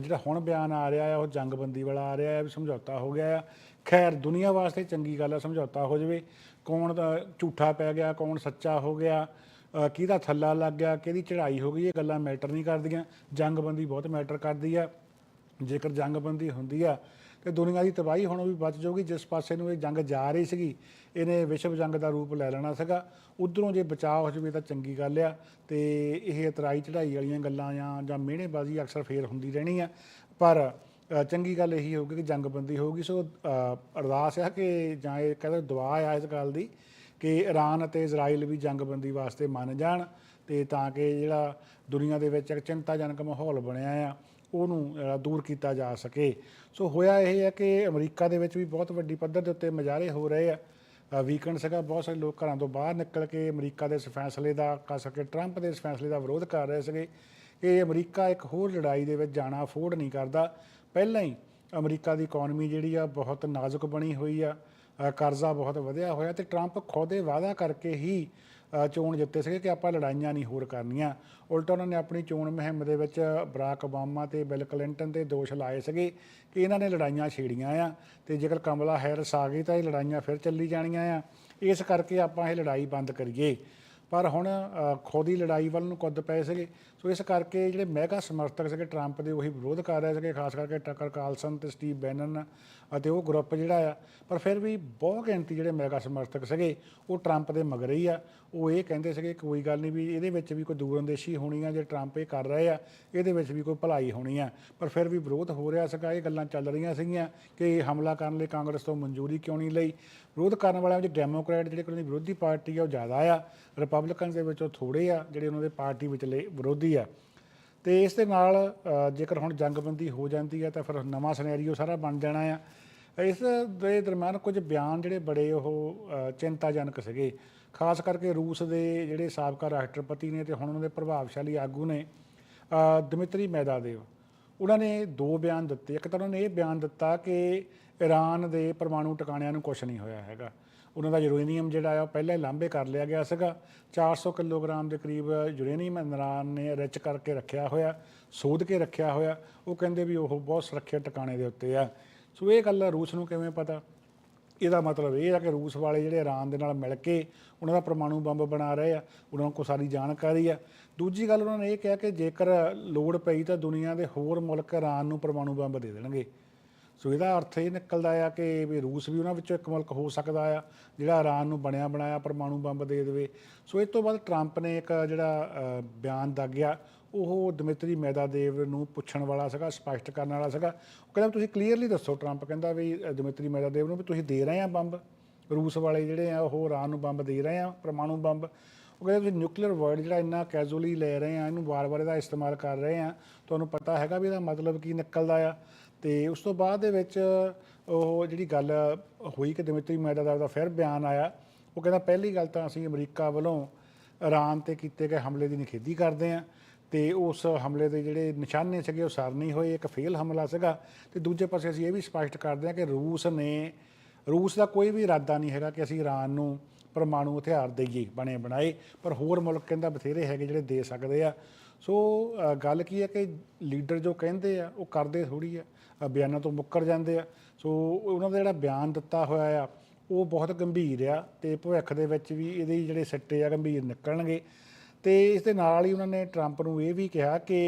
ਜਿਹੜਾ ਹੁਣ ਬਿਆਨ ਆ ਰਿਹਾ ਆ, ਉਹ ਜੰਗਬੰਦੀ ਵਾਲਾ ਆ ਰਿਹਾ ਆ, ਵੀ ਸਮਝੌਤਾ ਹੋ ਗਿਆ ਆ। ਖੈਰ, ਦੁਨੀਆ ਵਾਸਤੇ ਚੰਗੀ ਗੱਲ ਆ, ਸਮਝੌਤਾ ਹੋ ਜਾਵੇ। ਕੌਣ ਦਾ ਝੂਠਾ ਪੈ ਗਿਆ, ਕੌਣ ਸੱਚਾ ਹੋ ਗਿਆ ਕਿਹਦਾ ਥੱਲਾ ਲੱਗ ਗਿਆ, ਕਿਹਦੀ ਚੜ੍ਹਾਈ ਹੋ ਗਈ, ਇਹ ਗੱਲਾਂ ਮੈਟਰ ਨਹੀਂ ਕਰਦੀਆਂ। ਜੰਗਬੰਦੀ ਬਹੁਤ ਮੈਟਰ ਕਰਦੀ ਆ। ਜੇਕਰ ਜੰਗਬੰਦੀ ਹੁੰਦੀ ਆ ਤੇ ਦੁਨੀਆ ਦੀ ਤਬਾਹੀ ਹੁਣ ਵੀ ਬਚ ਜਾਊਗੀ। ਜਿਸ ਪਾਸੇ ਨੂੰ ਇਹ ਜੰਗ ਜਾ ਰਹੀ ਸੀਗੀ, ਇਹਨੇ ਵਿਸ਼ਵ ਜੰਗ ਦਾ ਰੂਪ ਲੈ ਲੈਣਾ ਸੀਗਾ। ਉਧਰੋਂ ਜੇ ਬਚਾਅ ਹੋ ਜਾਵੇ ਤਾਂ ਚੰਗੀ ਗੱਲ ਆ ਤੇ ਇਹ ਇਤਰਾਈ ਚੜਾਈ ਵਾਲੀਆਂ ਗੱਲਾਂ ਜਾਂ ਜਾਂ ਮਿਹਣੇਬਾਜ਼ੀ ਅਕਸਰ ਫੇਰ ਹੁੰਦੀ ਰਹਿਣੀ ਆ। ਪਰ ਚੰਗੀ ਗੱਲ ਇਹੀ ਹੋਊਗੀ ਕਿ ਜੰਗਬੰਦੀ ਹੋਊਗੀ। ਸੋ ਅਰਦਾਸ ਆ ਕਿ ਜਾਂ ਇਹ ਕਹਿੰਦੇ ਦੁਆ ਆ ਇਸ ਗੱਲ ਦੀ ਕਿ ਈਰਾਨ ਅਤੇ ਇਜ਼ਰਾਈਲ ਵੀ ਜੰਗਬੰਦੀ ਵਾਸਤੇ ਮੰਨ ਜਾਣ ਤੇ ਤਾਂ ਕਿ ਜਿਹੜਾ ਦੁਨੀਆ ਦੇ ਵਿੱਚ ਇੱਕ ਚਿੰਤਾਜਨਕ ਮਾਹੌਲ ਬਣਿਆ ਆ। ਉਹਨੂੰ ਅ, ਦੂਰ ਕੀਤਾ ਜਾ ਸਕੇ। ਸੋ ਹੋਇਆ ਇਹ ਹੈ ਕਿ ਅਮਰੀਕਾ ਦੇ ਵਿੱਚ ਵੀ ਬਹੁਤ ਵੱਡੀ ਪੱਧਰ ਦੇ ਉੱਤੇ ਮੁਜ਼ਾਹਰੇ ਹੋ ਰਹੇ ਆ। ਵੀਕਐਂਡ ਸੀਗਾ ਬਹੁਤ ਸਾਰੇ ਲੋਕ ਘਰਾਂ ਤੋਂ ਬਾਹਰ ਨਿਕਲ ਕੇ ਅਮਰੀਕਾ ਦੇ ਇਸ ਫੈਸਲੇ ਦਾ ਖਾਸ ਕਰਕੇ ਟਰੰਪ ਦੇ ਇਸ ਫੈਸਲੇ ਦਾ ਵਿਰੋਧ ਕਰ ਰਹੇ ਸੀਗੇ। ਕਿ ਅਮਰੀਕਾ ਇੱਕ ਹੋਰ ਲੜਾਈ ਦੇ ਵਿੱਚ ਜਾਣਾ ਅਫੋਰਡ ਨਹੀਂ ਕਰਦਾ। ਪਹਿਲਾਂ ਹੀ ਅਮਰੀਕਾ ਦੀ ਇਕਨੋਮੀ ਜਿਹੜੀ ਆ ਬਹੁਤ ਨਾਜ਼ੁਕ ਬਣੀ ਹੋਈ ਆ। ਕਰਜ਼ਾ ਬਹੁਤ ਵਧਿਆ ਹੋਇਆ ਤੇ ਟਰੰਪ ਖੁਦ ਵਾਅਦਾ ਕਰਕੇ ਹੀ ਚੋਣ ਜਿੱਤੇ ਸੀਗੇ ਕਿ ਆਪਾਂ ਲੜਾਈਆਂ ਨਹੀਂ ਹੋਰ ਕਰਨੀਆਂ। ਉਲਟਾ ਉਹਨਾਂ ਨੇ ਆਪਣੀ ਚੋਣ ਮੁਹਿੰਮ ਦੇ ਵਿੱਚ ਬਰਾਕ ਓਬਾਮਾ ਤੇ ਬਿਲ ਕਲਿੰਟਨ ਤੇ ਦੋਸ਼ ਲਾਏ ਸੀਗੇ ਕਿ ਇਹਨਾਂ ਨੇ ਲੜਾਈਆਂ ਛੇੜੀਆਂ ਆ ਤੇ ਜੇਕਰ ਕਮਲਾ ਹੈਰਿਸ ਆ ਗਈ ਤਾਂ ਇਹ ਲੜਾਈਆਂ ਫਿਰ ਚੱਲੀ ਜਾਣੀਆਂ ਆ। ਇਸ ਕਰਕੇ ਆਪਾਂ ਇਹ ਲੜਾਈ ਬੰਦ ਕਰੀਏ। ਪਰ ਹੁਣ ਅ, ਖੁਦ ਹੀ ਲੜਾਈ ਵੱਲ ਨੂੰ ਕੁੱਦ ਪਏ ਸੀਗੇ। ਸੋ ਇਸ ਕਰਕੇ ਜਿਹੜੇ ਮੈਗਾ ਸਮਰਥਕ ਸੀਗੇ, ਟਰੰਪ ਦੇ ਉਹੀ ਵਿਰੋਧ ਕਰ ਰਹੇ ਸੀਗੇ, ਖਾਸ ਕਰਕੇ ਟੱਕਰ ਕਾਲਸਨ ਤੇ ਸਟੀਵ ਬੈਨਨ ਅਤੇ ਉਹ ਗਰੁੱਪ ਜਿਹੜਾ ਆ। ਪਰ ਫਿਰ ਵੀ ਬਹੁਤ ਗਿਣਤੀ ਜਿਹੜੇ ਮੈਗਾ ਸਮਰਥਕ ਸੀਗੇ, ਉਹ ਟਰੰਪ ਦੇ ਮਗਰ ਹੀ ਆ। ਉਹ ਇਹ ਕਹਿੰਦੇ ਸੀਗੇ, ਕੋਈ ਗੱਲ ਨਹੀਂ ਵੀ ਇਹਦੇ ਵਿੱਚ ਵੀ ਕੋਈ ਦੂਰਅੰਦੇਸ਼ੀ ਹੋਣੀ ਆ ਜੇ ਟਰੰਪ ਇਹ ਕਰ ਰਹੇ ਆ, ਇਹਦੇ ਵਿੱਚ ਵੀ ਕੋਈ ਭਲਾਈ ਹੋਣੀ ਆ। ਪਰ ਫਿਰ ਵੀ ਵਿਰੋਧ ਹੋ ਰਿਹਾ ਸੀਗਾ, ਇਹ ਗੱਲਾਂ ਚੱਲ ਰਹੀਆਂ ਸੀਗੀਆਂ ਕਿ ਹਮਲਾ ਕਰਨ ਲਈ ਕਾਂਗਰਸ ਤੋਂ ਮਨਜ਼ੂਰੀ ਕਿਉਂ ਨਹੀਂ ਲਈ। ਵਿਰੋਧ ਕਰਨ ਵਾਲਿਆਂ ਵਿੱਚ ਡੈਮੋਕ੍ਰੈਟ ਜਿਹੜੇ ਕੋਈ ਵਿਰੋਧੀ ਪਾਰਟੀ ਆ, ਉਹ ਜ਼ਿਆਦਾ ਆ। ਰਿਪਬਲਿਕਨ ਦੇ ਵਿੱਚੋਂ ਥੋੜੇ ਆ, ਜਿਹੜੇ ਉਹਨਾਂ ਦੇ ਪਾਰਟੀ ਵਿਚਲੇ ਵਿਰੋਧੀ। ਆ। ਤੇ ਇਸ ਦੇ ਨਾਲ ਜੇਕਰ ਹੁਣ ਜੰਗਬੰਦੀ ਹੋ ਜਾਂਦੀ ਹੈ ਤਾਂ ਫਿਰ ਨਵਾਂ ਸਿਨੈਰੀਓ ਸਾਰਾ ਬਣ ਜਾਣਾ ਆ। ਇਸ ਦੇ ਦਰਮਿਆਨ ਕੁਝ ਬਿਆਨ ਜਿਹੜੇ ਬੜੇ ਉਹ ਚਿੰਤਾਜਨਕ ਸੀਗੇ। ਖਾਸ ਕਰਕੇ ਰੂਸ ਦੇ ਜਿਹੜੇ ਸਾਬਕਾ ਰਾਸ਼ਟਰਪਤੀ ਨੇ ਤੇ ਹੁਣ ਉਹਨਾਂ ਦੇ ਪ੍ਰਭਾਵਸ਼ਾਲੀ ਆਗੂ ਨੇ ਦਮਿਤਰੀ ਮੈਦਾਦੇਵ। ਉਹਨਾਂ ਨੇ ਦੋ ਬਿਆਨ ਦਿੱਤੇ। ਇੱਕ ਤਾਂ ਉਹਨਾਂ ਨੇ ਇਹ ਬਿਆਨ ਦਿੱਤਾ ਕਿ ਈਰਾਨ ਦੇ ਪਰਮਾਣੂ ਟਿਕਾਣਿਆਂ ਨੂੰ ਕੁਝ ਨਹੀਂ ਹੋਇਆ ਹੈਗਾ। ਉਹਨਾਂ ਦਾ ਯੂਰੇਨੀਅਮ ਜਿਹੜਾ ਆ, ਉਹ ਪਹਿਲਾਂ ਹੀ ਲਾਂਭੇ ਕਰ ਲਿਆ ਗਿਆ ਸੀਗਾ। 400 ਕਿਲੋਗ੍ਰਾਮ ਦੇ ਕਰੀਬ ਯੂਰੇਨੀਅਮ ਇਮਰਾਨ ਨੇ ਰਿਚ ਕਰਕੇ ਰੱਖਿਆ ਹੋਇਆ, ਸੋਧ ਕੇ ਰੱਖਿਆ ਹੋਇਆ। ਉਹ ਕਹਿੰਦੇ ਵੀ ਉਹ ਬਹੁਤ ਸੁਰੱਖਿਅਤ ਟਿਕਾਣੇ ਦੇ ਉੱਤੇ ਆ। ਸੋ ਇਹ ਗੱਲ ਰੂਸ ਨੂੰ ਕਿਵੇਂ ਪਤਾ? ਇਹਦਾ ਮਤਲਬ ਇਹ ਆ ਕਿ ਰੂਸ ਵਾਲੇ ਜਿਹੜੇ ਇਰਾਨ ਦੇ ਨਾਲ ਮਿਲ ਕੇ ਉਹਨਾਂ ਦਾ ਪਰਮਾਣੂ ਬੰਬ ਬਣਾ ਰਹੇ ਆ, ਉਹਨਾਂ ਕੋਲ ਸਾਰੀ ਜਾਣਕਾਰੀ ਆ। ਦੂਜੀ ਗੱਲ ਉਹਨਾਂ ਨੇ ਇਹ ਕਿਹਾ ਕਿ ਜੇਕਰ ਲੋੜ ਪਈ ਤਾਂ ਦੁਨੀਆ ਦੇ ਹੋਰ ਮੁਲਕ ਇਰਾਨ ਨੂੰ ਪਰਮਾਣੂ ਬੰਬ ਦੇ ਦੇਣਗੇ। ਸੋ ਇਹਦਾ ਅਰਥ ਇਹ ਨਿਕਲਦਾ ਆ ਕਿ ਵੀ ਰੂਸ ਵੀ ਉਹਨਾਂ ਵਿੱਚੋਂ ਇੱਕ ਮੁਲਕ ਹੋ ਸਕਦਾ ਆ ਜਿਹੜਾ ਇਰਾਨ ਨੂੰ ਬਣਿਆ ਬਣਾਇਆ ਪਰਮਾਣੂ ਬੰਬ ਦੇ ਦੇਵੇ। ਸੋ ਇਸ ਤੋਂ ਬਾਅਦ ਟਰੰਪ ਨੇ ਇੱਕ ਜਿਹੜਾ ਅ, ਬਿਆਨ ਦਾਗਿਆ ਉਹ ਦਮਿਤਰੀ ਮੈਦਾਦੇਵ ਨੂੰ ਪੁੱਛਣ ਵਾਲਾ ਸੀਗਾ ਸਪਸ਼ਟ ਕਰਨ ਵਾਲਾ ਸੀਗਾ। ਉਹ ਕਹਿੰਦਾ ਤੁਸੀਂ ਕਲੀਅਰਲੀ ਦੱਸੋ ਟਰੰਪ ਕਹਿੰਦਾ ਵੀ ਦਮਿਤਰੀ ਮੈਦਾਦੇਵ ਨੂੰ ਵੀ ਤੁਸੀਂ ਦੇ ਰਹੇ ਆ ਬੰਬ? ਰੂਸ ਵਾਲੇ ਜਿਹੜੇ ਆ ਉਹ ਇਰਾਨ ਨੂੰ ਬੰਬ ਦੇ ਰਹੇ ਆ ਪਰਮਾਣੂ ਬੰਬ। ਉਹ ਕਹਿੰਦੇ ਤੁਸੀਂ ਨਿਊਕਲੀਅਰ ਵਰਡ ਜਿਹੜਾ ਇੰਨਾ ਕੈਜੂਅਲੀ ਲੈ ਰਹੇ ਆ ਇਹਨੂੰ ਵਾਰ-ਵਾਰ ਇਹਦਾ ਇਸਤੇਮਾਲ ਕਰ ਰਹੇ ਆ ਤੁਹਾਨੂੰ ਪਤਾ ਹੈਗਾ ਵੀ ਇਹਦਾ ਮਤਲਬ ਕੀ ਨਿਕਲਦਾ ਆ? ਤੇ ਉਸ ਤੋਂ ਬਾਅਦ ਦੇ ਵਿੱਚ ਉਹ ਜਿਹੜੀ ਗੱਲ ਹੋਈ ਕਿ ਦਮਿਤਰੀ ਮੈਦਾਦੇਵ ਦਾ ਫਿਰ ਬਿਆਨ ਆਇਆ, ਉਹ ਕਹਿੰਦਾ ਪਹਿਲੀ ਗੱਲ ਤਾਂ ਅਸੀਂ ਅਮਰੀਕਾ ਵੱਲੋਂ ਇਰਾਨ ਤੇ ਕੀਤੇ ਗਏ ਹਮਲੇ ਦੀ ਨਿਖੇਧੀ ਕਰਦੇ ਆ ਤੇ ਉਸ ਹਮਲੇ ਦੇ ਜਿਹੜੇ ਨਿਸ਼ਾਨੇ ਸੀਗੇ ਉਹ ਸਰ ਨਹੀਂ ਹੋਏ, ਇੱਕ ਫੇਲ ਹਮਲਾ ਸੀਗਾ ਤੇ ਦੂਜੇ ਪਾਸੇ ਅਸੀਂ ਇਹ ਵੀ ਸਪਸ਼ਟ ਕਰਦੇ ਆ ਕਿ ਰੂਸ ਨੇ, ਰੂਸ ਦਾ ਕੋਈ ਵੀ ਇਰਾਦਾ ਨਹੀਂ ਹੈਗਾ ਕਿ ਅਸੀਂ ਇਰਾਨ ਨੂੰ ਪਰਮਾਣੂ ਹਥਿਆਰ ਦੇਈਏ, ਬਣੇ ਬਣਾਏ, ਪਰ ਹੋਰ ਮੁਲਕ ਕਹਿੰਦਾ ਬਥੇਰੇ ਹੈਗੇ ਜਿਹੜੇ ਦੇ ਸਕਦੇ ਆ। ਸੋ ਗੱਲ ਕੀ ਹੈ ਕਿ ਲੀਡਰ ਜੋ ਕਹਿੰਦੇ ਆ, ਉਹ ਕਰਦੇ ਥੋੜੀ ਆ। ਬਿਆਨਾਂ ਤੋਂ ਮੁੱਕਰ ਜਾਂਦੇ ਆ। ਸੋ ਉਹਨਾਂ ਦਾ ਜਿਹੜਾ ਬਿਆਨ ਦਿੱਤਾ ਹੋਇਆ ਆ, ਉਹ ਬਹੁਤ ਗੰਭੀਰ ਆ ਤੇ ਭਵਿੱਖ ਦੇ ਵਿੱਚ ਵੀ ਇਹਦੇ ਜਿਹੜੇ ਸਿੱਟੇ ਆ ਗੰਭੀਰ ਨਿਕਲਣਗੇ। ਤੇ ਇਸ ਦੇ ਨਾਲ ਹੀ ਉਹਨਾਂ ਨੇ ਟਰੰਪ ਨੂੰ ਇਹ ਵੀ ਕਿਹਾ ਕਿ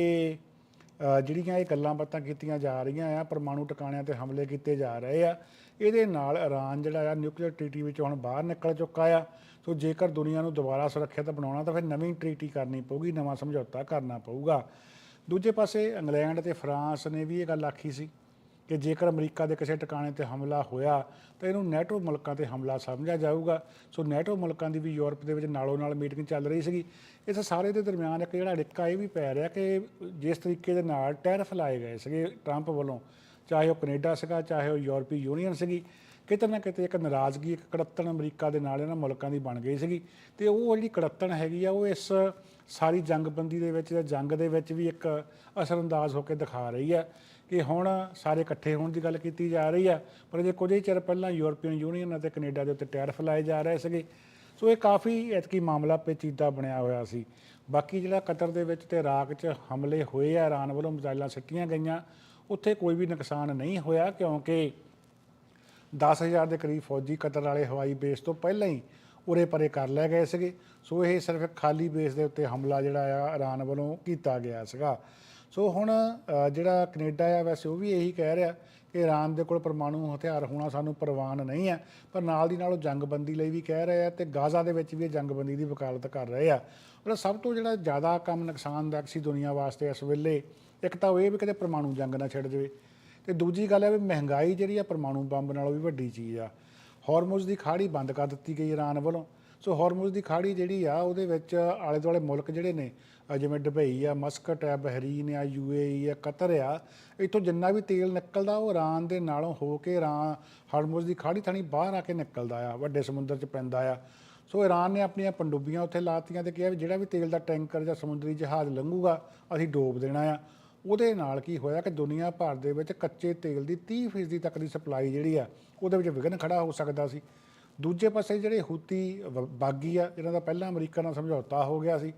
ਜਿਹੜੀਆਂ ਇਹ ਗੱਲਾਂ ਬਾਤਾਂ ਕੀਤੀਆਂ ਜਾ ਰਹੀਆਂ ਆ, ਪਰਮਾਣੂ ਟਿਕਾਣਿਆਂ ਤੇ ਹਮਲੇ ਕੀਤੇ ਜਾ ਰਹੇ ਆ, ਇਹਦੇ ਨਾਲ ਇਰਾਨ ਜਿਹੜਾ ਆ ਨਿਊਕਲੀਅਰ ਟ੍ਰੀਟੀ ਵਿੱਚ ਹੁਣ ਬਾਹਰ ਨਿਕਲ ਚੁੱਕਾ ਆ। ਸੋ ਜੇਕਰ ਦੁਨੀਆ ਨੂੰ ਦੁਬਾਰਾ ਸੁਰੱਖਿਅਤ ਬਣਾਉਣਾ ਤਾਂ ਫਿਰ ਨਵੀਂ ਟ੍ਰੀਟੀ ਕਰਨੀ ਪਊਗੀ, ਨਵਾਂ ਸਮਝੌਤਾ ਕਰਨਾ ਪਊਗਾ। ਦੂਜੇ ਪਾਸੇ ਇੰਗਲੈਂਡ ਤੇ ਫਰਾਂਸ ਨੇ ਵੀ ਇਹ ਗੱਲ ਆਖੀ ਸੀ ਕਿ ਜੇਕਰ ਅਮਰੀਕਾ ਦੇ ਕਿਸੇ ਟਿਕਾਣੇ ਤੇ ਹਮਲਾ ਹੋਇਆ ਤਾਂ ਇਹਨੂੰ ਨੈਟੋ ਮੁਲਕਾਂ ਤੇ ਹਮਲਾ ਸਮਝਿਆ ਜਾਊਗਾ। ਸੋ ਨੈਟੋ ਮੁਲਕਾਂ ਦੀ ਵੀ ਯੂਰਪ ਦੇ ਵਿੱਚ ਨਾਲੋਂ ਨਾਲ ਮੀਟਿੰਗ ਚੱਲ ਰਹੀ ਸੀਗੀ। ਇਸ ਸਾਰੇ ਦੇ ਦਰਮਿਆਨ ਇੱਕ ਜਿਹੜਾ ਡਿੱਕਾ ਇਹ ਵੀ ਪੈ ਰਿਹਾ ਕਿ ਜਿਸ ਤਰੀਕੇ ਦੇ ਨਾਲ ਟੈਰਿਫ ਲਾਏ ਗਏ ਸੀਗੇ ਟਰੰਪ ਵੱਲੋਂ, ਚਾਹੇ ਉਹ ਕੈਨੇਡਾ ਸੀਗਾ, ਚਾਹੇ ਉਹ ਯੂਰਪੀ ਯੂਨੀਅਨ ਸੀਗੀ, ਕਿਤੇ ਨਾ ਕਿਤੇ ਇੱਕ ਨਾਰਾਜ਼ਗੀ, ਇੱਕ ਕੜੱਤਣ ਅਮਰੀਕਾ ਦੇ ਨਾਲ ਇਹਨਾਂ ਮੁਲਕਾਂ ਦੀ ਬਣ ਗਈ ਸੀਗੀ। ਤੇ ਉਹ ਜਿਹੜੀ ਕੜੱਤਣ ਹੈਗੀ ਆ, ਉਹ ਇਸ ਸਾਰੀ ਜੰਗਬੰਦੀ ਦੇ ਵਿੱਚ ਜਾਂ ਜੰਗ ਦੇ ਵਿੱਚ ਵੀ ਇੱਕ ਅਸਰਅੰਦਾਜ਼ ਹੋ ਕੇ ਦਿਖਾ ਰਹੀ ਆ ਕਿ ਹੁਣ ਸਾਰੇ ਇਕੱਠੇ ਹੋਣ ਦੀ ਗੱਲ ਕੀਤੀ ਜਾ ਰਹੀ ਆ ਪਰ ਜੇ ਕੁਝ ਹੀ ਚਿਰ ਪਹਿਲਾਂ ਯੂਰਪੀਅਨ ਯੂਨੀਅਨ ਅਤੇ ਕੈਨੇਡਾ ਦੇ ਉੱਤੇ ਟੈਰਿਫ ਲਾਏ ਜਾ ਰਹੇ ਸੀਗੇ। ਸੋ ਇਹ ਕਾਫੀ ਐਤਕੀ ਮਾਮਲਾ ਪੇਚੀਦਾ ਬਣਿਆ ਹੋਇਆ ਸੀ। ਬਾਕੀ ਜਿਹੜਾ ਕਤਰ ਦੇ ਵਿੱਚ ਤੇ ਇਰਾਕ 'ਚ ਹਮਲੇ ਹੋਏ ਆ, ਇਰਾਨ ਵੱਲੋਂ ਮਿਜ਼ਾਈਲਾਂ ਸਿੱਟੀਆਂ ਗਈਆਂ, ਉੱਥੇ ਕੋਈ ਵੀ ਨੁਕਸਾਨ ਨਹੀਂ ਹੋਇਆ, ਕਿਉਂਕਿ 10000 ਦੇ ਕਰੀਬ ਫੌਜੀ ਕਤਰ ਵਾਲੇ ਹਵਾਈ ਬੇਸ ਤੋਂ ਪਹਿਲਾਂ ਹੀ ਉਰੇ ਪਰੇ ਕਰ ਲਏ ਗਏ ਸੀਗੇ। ਸੋ ਇਹ ਸਿਰਫ ਖਾਲੀ ਬੇਸ ਦੇ ਉੱਤੇ ਹਮਲਾ ਜਿਹੜਾ ਆ ਇਰਾਨ ਵੱਲੋਂ ਕੀਤਾ ਗਿਆ ਸੀਗਾ। ਸੋ ਹੁਣ ਜਿਹੜਾ ਕੈਨੇਡਾ ਆ, ਵੈਸੇ ਉਹ ਵੀ ਇਹੀ ਕਹਿ ਰਿਹਾ ਕਿ ਇਰਾਨ ਦੇ ਕੋਲ ਪਰਮਾਣੂ ਹਥਿਆਰ ਹੋਣਾ ਸਾਨੂੰ ਪ੍ਰਵਾਨ ਨਹੀਂ ਹੈ। ਪਰ ਨਾਲ ਦੀ ਨਾਲ ਉਹ ਜੰਗਬੰਦੀ ਲਈ ਵੀ ਕਹਿ ਰਿਹਾ ਆ ਤੇ ਗਾਜ਼ਾ ਦੇ ਵਿੱਚ ਵੀ ਇਹ ਜੰਗਬੰਦੀ ਦੀ ਵਕਾਲਤ ਕਰ ਰਹੇ ਆ। ਉਹਦਾ ਸਭ ਤੋਂ ਜਿਹੜਾ ਜ਼ਿਆਦਾ ਕੰਮ ਨੁਕਸਾਨਦਾਇਕ ਸੀ ਦੁਨੀਆ ਵਾਸਤੇ ਇਸ ਵੇਲੇ, ਇੱਕ ਤਾਂ ਉਹ ਇਹ ਵੀ ਕਿਤੇ ਪਰਮਾਣੂ ਜੰਗ ਨਾ ਛਿੜ ਜਾਵੇ। ਤੇ ਦੂਜੀ ਗੱਲ ਹੈ ਵੀ ਮਹਿੰਗਾਈ ਜਿਹੜੀ ਆ ਪਰਮਾਣੂ ਬੰਬ ਨਾਲੋਂ ਵੀ ਵੱਡੀ ਚੀਜ਼ ਆ। ਹਾਰਮੋਜ਼ ਦੀ ਖਾੜੀ ਬੰਦ ਕਰ ਦਿੱਤੀ ਗਈ ਈਰਾਨ ਵੱਲੋਂ। ਸੋ ਹਾਰਮੋਜ਼ ਦੀ ਖਾੜੀ ਜਿਹੜੀ ਆ, ਉਹਦੇ ਵਿੱਚ ਆਲੇ ਦੁਆਲੇ ਮੁਲਕ ਜਿਹੜੇ ਨੇ ਜਿਵੇਂ ਦੁਬਈ ਆ, ਮਸਕਟ ਆ, ਬਹਿਰੀਨ ਆ ਯੂਏਈ ਆ, ਕਤਰ ਆ, ਇੱਥੋਂ ਜਿੰਨਾ ਵੀ ਤੇਲ ਨਿਕਲਦਾ, ਉਹ ਇਰਾਨ ਦੇ ਨਾਲੋਂ ਹੋ ਕੇ ਇਰਾਨ ਹਾਰਮੋਜ਼ ਦੀ ਖਾੜੀ ਥਾਣੀ ਬਾਹਰ ਆ ਕੇ ਨਿਕਲਦਾ ਆ, ਵੱਡੇ ਸਮੁੰਦਰ 'ਚ ਪੈਂਦਾ ਆ। ਸੋ ਈਰਾਨ ਨੇ ਆਪਣੀਆਂ ਪਣਡੁੱਬੀਆਂ ਉੱਥੇ ਲਾਤੀਆਂ ਤੇ ਕਿਹਾ ਵੀ ਜਿਹੜਾ ਵੀ ਤੇਲ ਦਾ ਟੈਂਕਰ ਜਾਂ ਸਮੁੰਦਰੀ ਜਹਾਜ਼ ਲੰਘੂਗਾ, ਅਸੀਂ ਡੋਬ ਦੇਣਾ ਆ। ਉਹਦੇ ਨਾਲ ਕੀ ਹੋਇਆ ਕਿ ਦੁਨੀਆ ਭਰ ਦੇ ਵਿੱਚ ਕੱਚੇ ਤੇਲ ਦੀ 30% ਤੱਕ ਦੀ ਸਪਲਾਈ ਜਿਹੜੀ ਆ, ਉਹਦੇ ਵਿੱਚ ਵਿਘਨ ਖੜਾ ਹੋ ਸਕਦਾ ਸੀ। ਦੂਜੇ ਪਾਸੇ ਜਿਹੜੇ ਹੂਤੀ ਵ- ਬਾਗੀ ਆ ਇਹਨਾਂ ਦਾ ਪਹਿਲਾਂ ਅਮਰੀਕਾ ਨਾਲ ਸਮਝੌਤਾ ਹੋ ਗਿਆ ਸੀ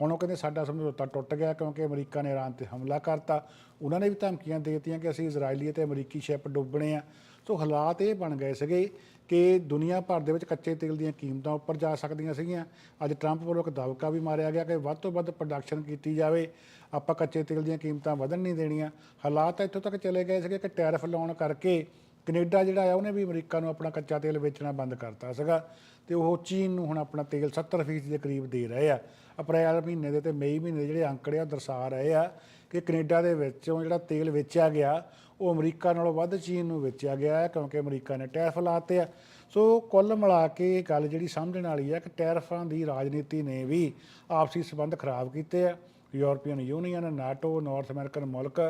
ਹੁਣ ਉਹ ਕਹਿੰਦੇ ਸਾਡਾ ਸਮਝੌਤਾ ਟੁੱਟ ਗਿਆ ਕਿਉਂਕਿ ਅਮਰੀਕਾ ਨੇ ਇਰਾਨ ਤੇ ਹਮਲਾ ਕਰਤਾ। ਉਹਨਾਂ ਨੇ ਵੀ ਧਮਕੀਆਂ ਦੇ ਦਿੱਤੀਆਂ ਕਿ ਅਸੀਂ ਇਜ਼ਰਾਈਲੀ ਤੇ ਅਮਰੀਕੀ ਸ਼ਿਪ ਡੁੱਬਣੇ ਆ। ਸੋ ਹਾਲਾਤ ਇਹ ਬਣ ਗਏ ਸੀਗੇ ਕਿ ਦੁਨੀਆ ਭਰ ਦੇ ਵਿੱਚ ਕੱਚੇ ਤੇਲ ਦੀਆਂ ਕੀਮਤਾਂ ਉੱਪਰ ਜਾ ਸਕਦੀਆਂ ਸੀਗੀਆਂ। ਅੱਜ ਟਰੰਪ ਵੱਲੋਂ ਇੱਕ ਦਬਕਾ ਵੀ ਮਾਰਿਆ ਗਿਆ ਕਿ ਵੱਧ ਤੋਂ ਵੱਧ ਪ੍ਰੋਡਕਸ਼ਨ ਕੀਤੀ ਜਾਵੇ। ਆਪਾਂ ਕੱਚੇ ਤੇਲ ਦੀਆਂ ਕੀਮਤਾਂ ਵਧਣ ਨਹੀਂ ਦੇਣੀਆਂ। ਹਾਲਾਤ ਇੱਥੋਂ ਤੱਕ ਚਲੇ ਗਏ ਸੀਗੇ ਕਿ ਟੈਰਿਫ ਲਾਉਣ ਕਰਕੇ ਕੈਨੇਡਾ ਜਿਹੜਾ ਆ, ਉਹਨੇ ਵੀ ਅਮਰੀਕਾ ਨੂੰ ਆਪਣਾ ਕੱਚਾ ਤੇਲ ਵੇਚਣਾ ਬੰਦ ਕਰਤਾ ਸੀਗਾ। ਤੇ ਉਹ ਚੀਨ ਨੂੰ ਹੁਣ ਆਪਣਾ ਤੇਲ 70% ਦੇ ਕਰੀਬ ਦੇ ਰਹੇ ਆ। ਅਪ੍ਰੈਲ ਮਹੀਨੇ ਦੇ ਤੇ ਮਈ ਮਹੀਨੇ ਦੇ ਜਿਹੜੇ ਅੰਕੜੇ ਆ ਉਹ ਦਰਸਾ ਰਹੇ ਆ ਕਿ ਕੈਨੇਡਾ ਦੇ ਵਿੱਚੋਂ ਜਿਹੜਾ ਤੇਲ ਵੇਚਿਆ ਗਿਆ, ਉਹ ਅਮਰੀਕਾ ਨਾਲੋਂ ਵੱਧ ਚੀਨ ਨੂੰ ਵੇਚਿਆ ਗਿਆ ਹੈ ਕਿਉਂਕਿ ਅਮਰੀਕਾ ਨੇ ਟੈਰਫ ਲਾਤੇ ਆ। ਸੋ ਕੁੱਲ ਮਿਲਾ ਕੇ ਇਹ ਗੱਲ ਜਿਹੜੀ ਸਮਝਣ ਵਾਲੀ ਹੈ ਕਿ ਟੈਰਫਾਂ ਦੀ ਰਾਜਨੀਤੀ ਨੇ ਵੀ ਆਪਸੀ ਸਬੰਧ ਖਰਾਬ ਕੀਤੇ ਆ। European union, NATO, north American ਮੁਲਕ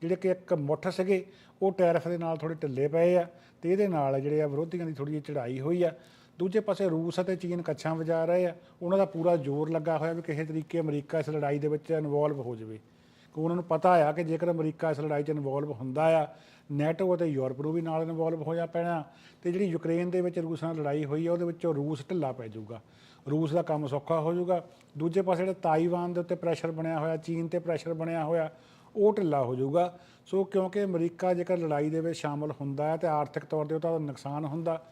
ਜਿਹੜੇ ਕਿ ਇੱਕ ਮੁੱਠ ਸੀਗੇ, ਉਹ ਟੈਰਫ ਦੇ ਨਾਲ ਥੋੜੇ ਢਿੱਲੇ ਪਏ ਆ ਤੇ ਇਹਦੇ ਨਾਲ ਜਿਹੜੇ ਆ ਵਿਰੋਧੀਆਂ ਦੀ ਥੋੜੀ ਜਿਹੀ ਚੜ੍ਹਾਈ ਹੋਈ ਆ। ਦੂਜੇ ਪਾਸੇ ਰੂਸ ਅਤੇ ਚੀਨ ਕੱਛਾਂ ਵਜਾ ਰਹੇ ਆ। ਉਹਨਾਂ ਦਾ ਪੂਰਾ ਜ਼ੋਰ ਲੱਗਾ ਹੋਇਆ ਵੀ ਕਿਸੇ ਤਰੀਕੇ ਅਮਰੀਕਾ ਇਸ ਲੜਾਈ ਦੇ ਵਿੱਚ ਇਨਵੋਲਵ ਹੋ ਜਾਵੇ। ਕਿ ਉਹਨਾਂ ਨੂੰ ਪਤਾ ਆ ਕਿ ਜੇਕਰ ਅਮਰੀਕਾ ਇਸ ਲੜਾਈ 'ਚ ਇਨਵੋਲਵ ਹੁੰਦਾ ਆ ਨੈਟੋ ਅਤੇ ਯੂਰਪ ਨੂੰ ਵੀ ਨਾਲ ਇਨਵੋਲਵ ਹੋਇਆ ਪੈਣਾ। ਤੇ ਜਿਹੜੀ ਯੂਕਰੇਨ ਦੇ ਵਿੱਚ ਰੂਸ ਨਾਲ ਲੜਾਈ ਹੋਈ ਆ, ਉਹਦੇ ਵਿੱਚੋਂ ਰੂਸ ਢਿੱਲਾ ਪੈ ਜਾਊਗਾ। ਰੂਸ ਦਾ ਕੰਮ ਸੌਖਾ ਹੋ ਜਾਊਗਾ। ਦੂਜੇ ਪਾਸੇ ਜਿਹੜਾ ਤਾਈਵਾਨ ਦੇ ਉੱਤੇ ਪ੍ਰੈਸ਼ਰ ਬਣਿਆ ਹੋਇਆ, ਚੀਨ ਤੇ ਪ੍ਰੈਸ਼ਰ ਬਣਿਆ ਹੋਇਆ, ਉਹ ਢਿੱਲਾ ਹੋ ਜਾਊਗਾ। ਸੋ ਕਿਉਂਕਿ ਅਮਰੀਕਾ ਜੇਕਰ ਲੜਾਈ ਦੇ ਵਿੱਚ ਸ਼ਾਮਲ ਹੁੰਦਾ ਹੈ ਤੇ ਆਰਥਿਕ ਤੌਰ ਤੇ ਉਹਦਾ ਨੁਕਸਾਨ ਹੁੰਦਾ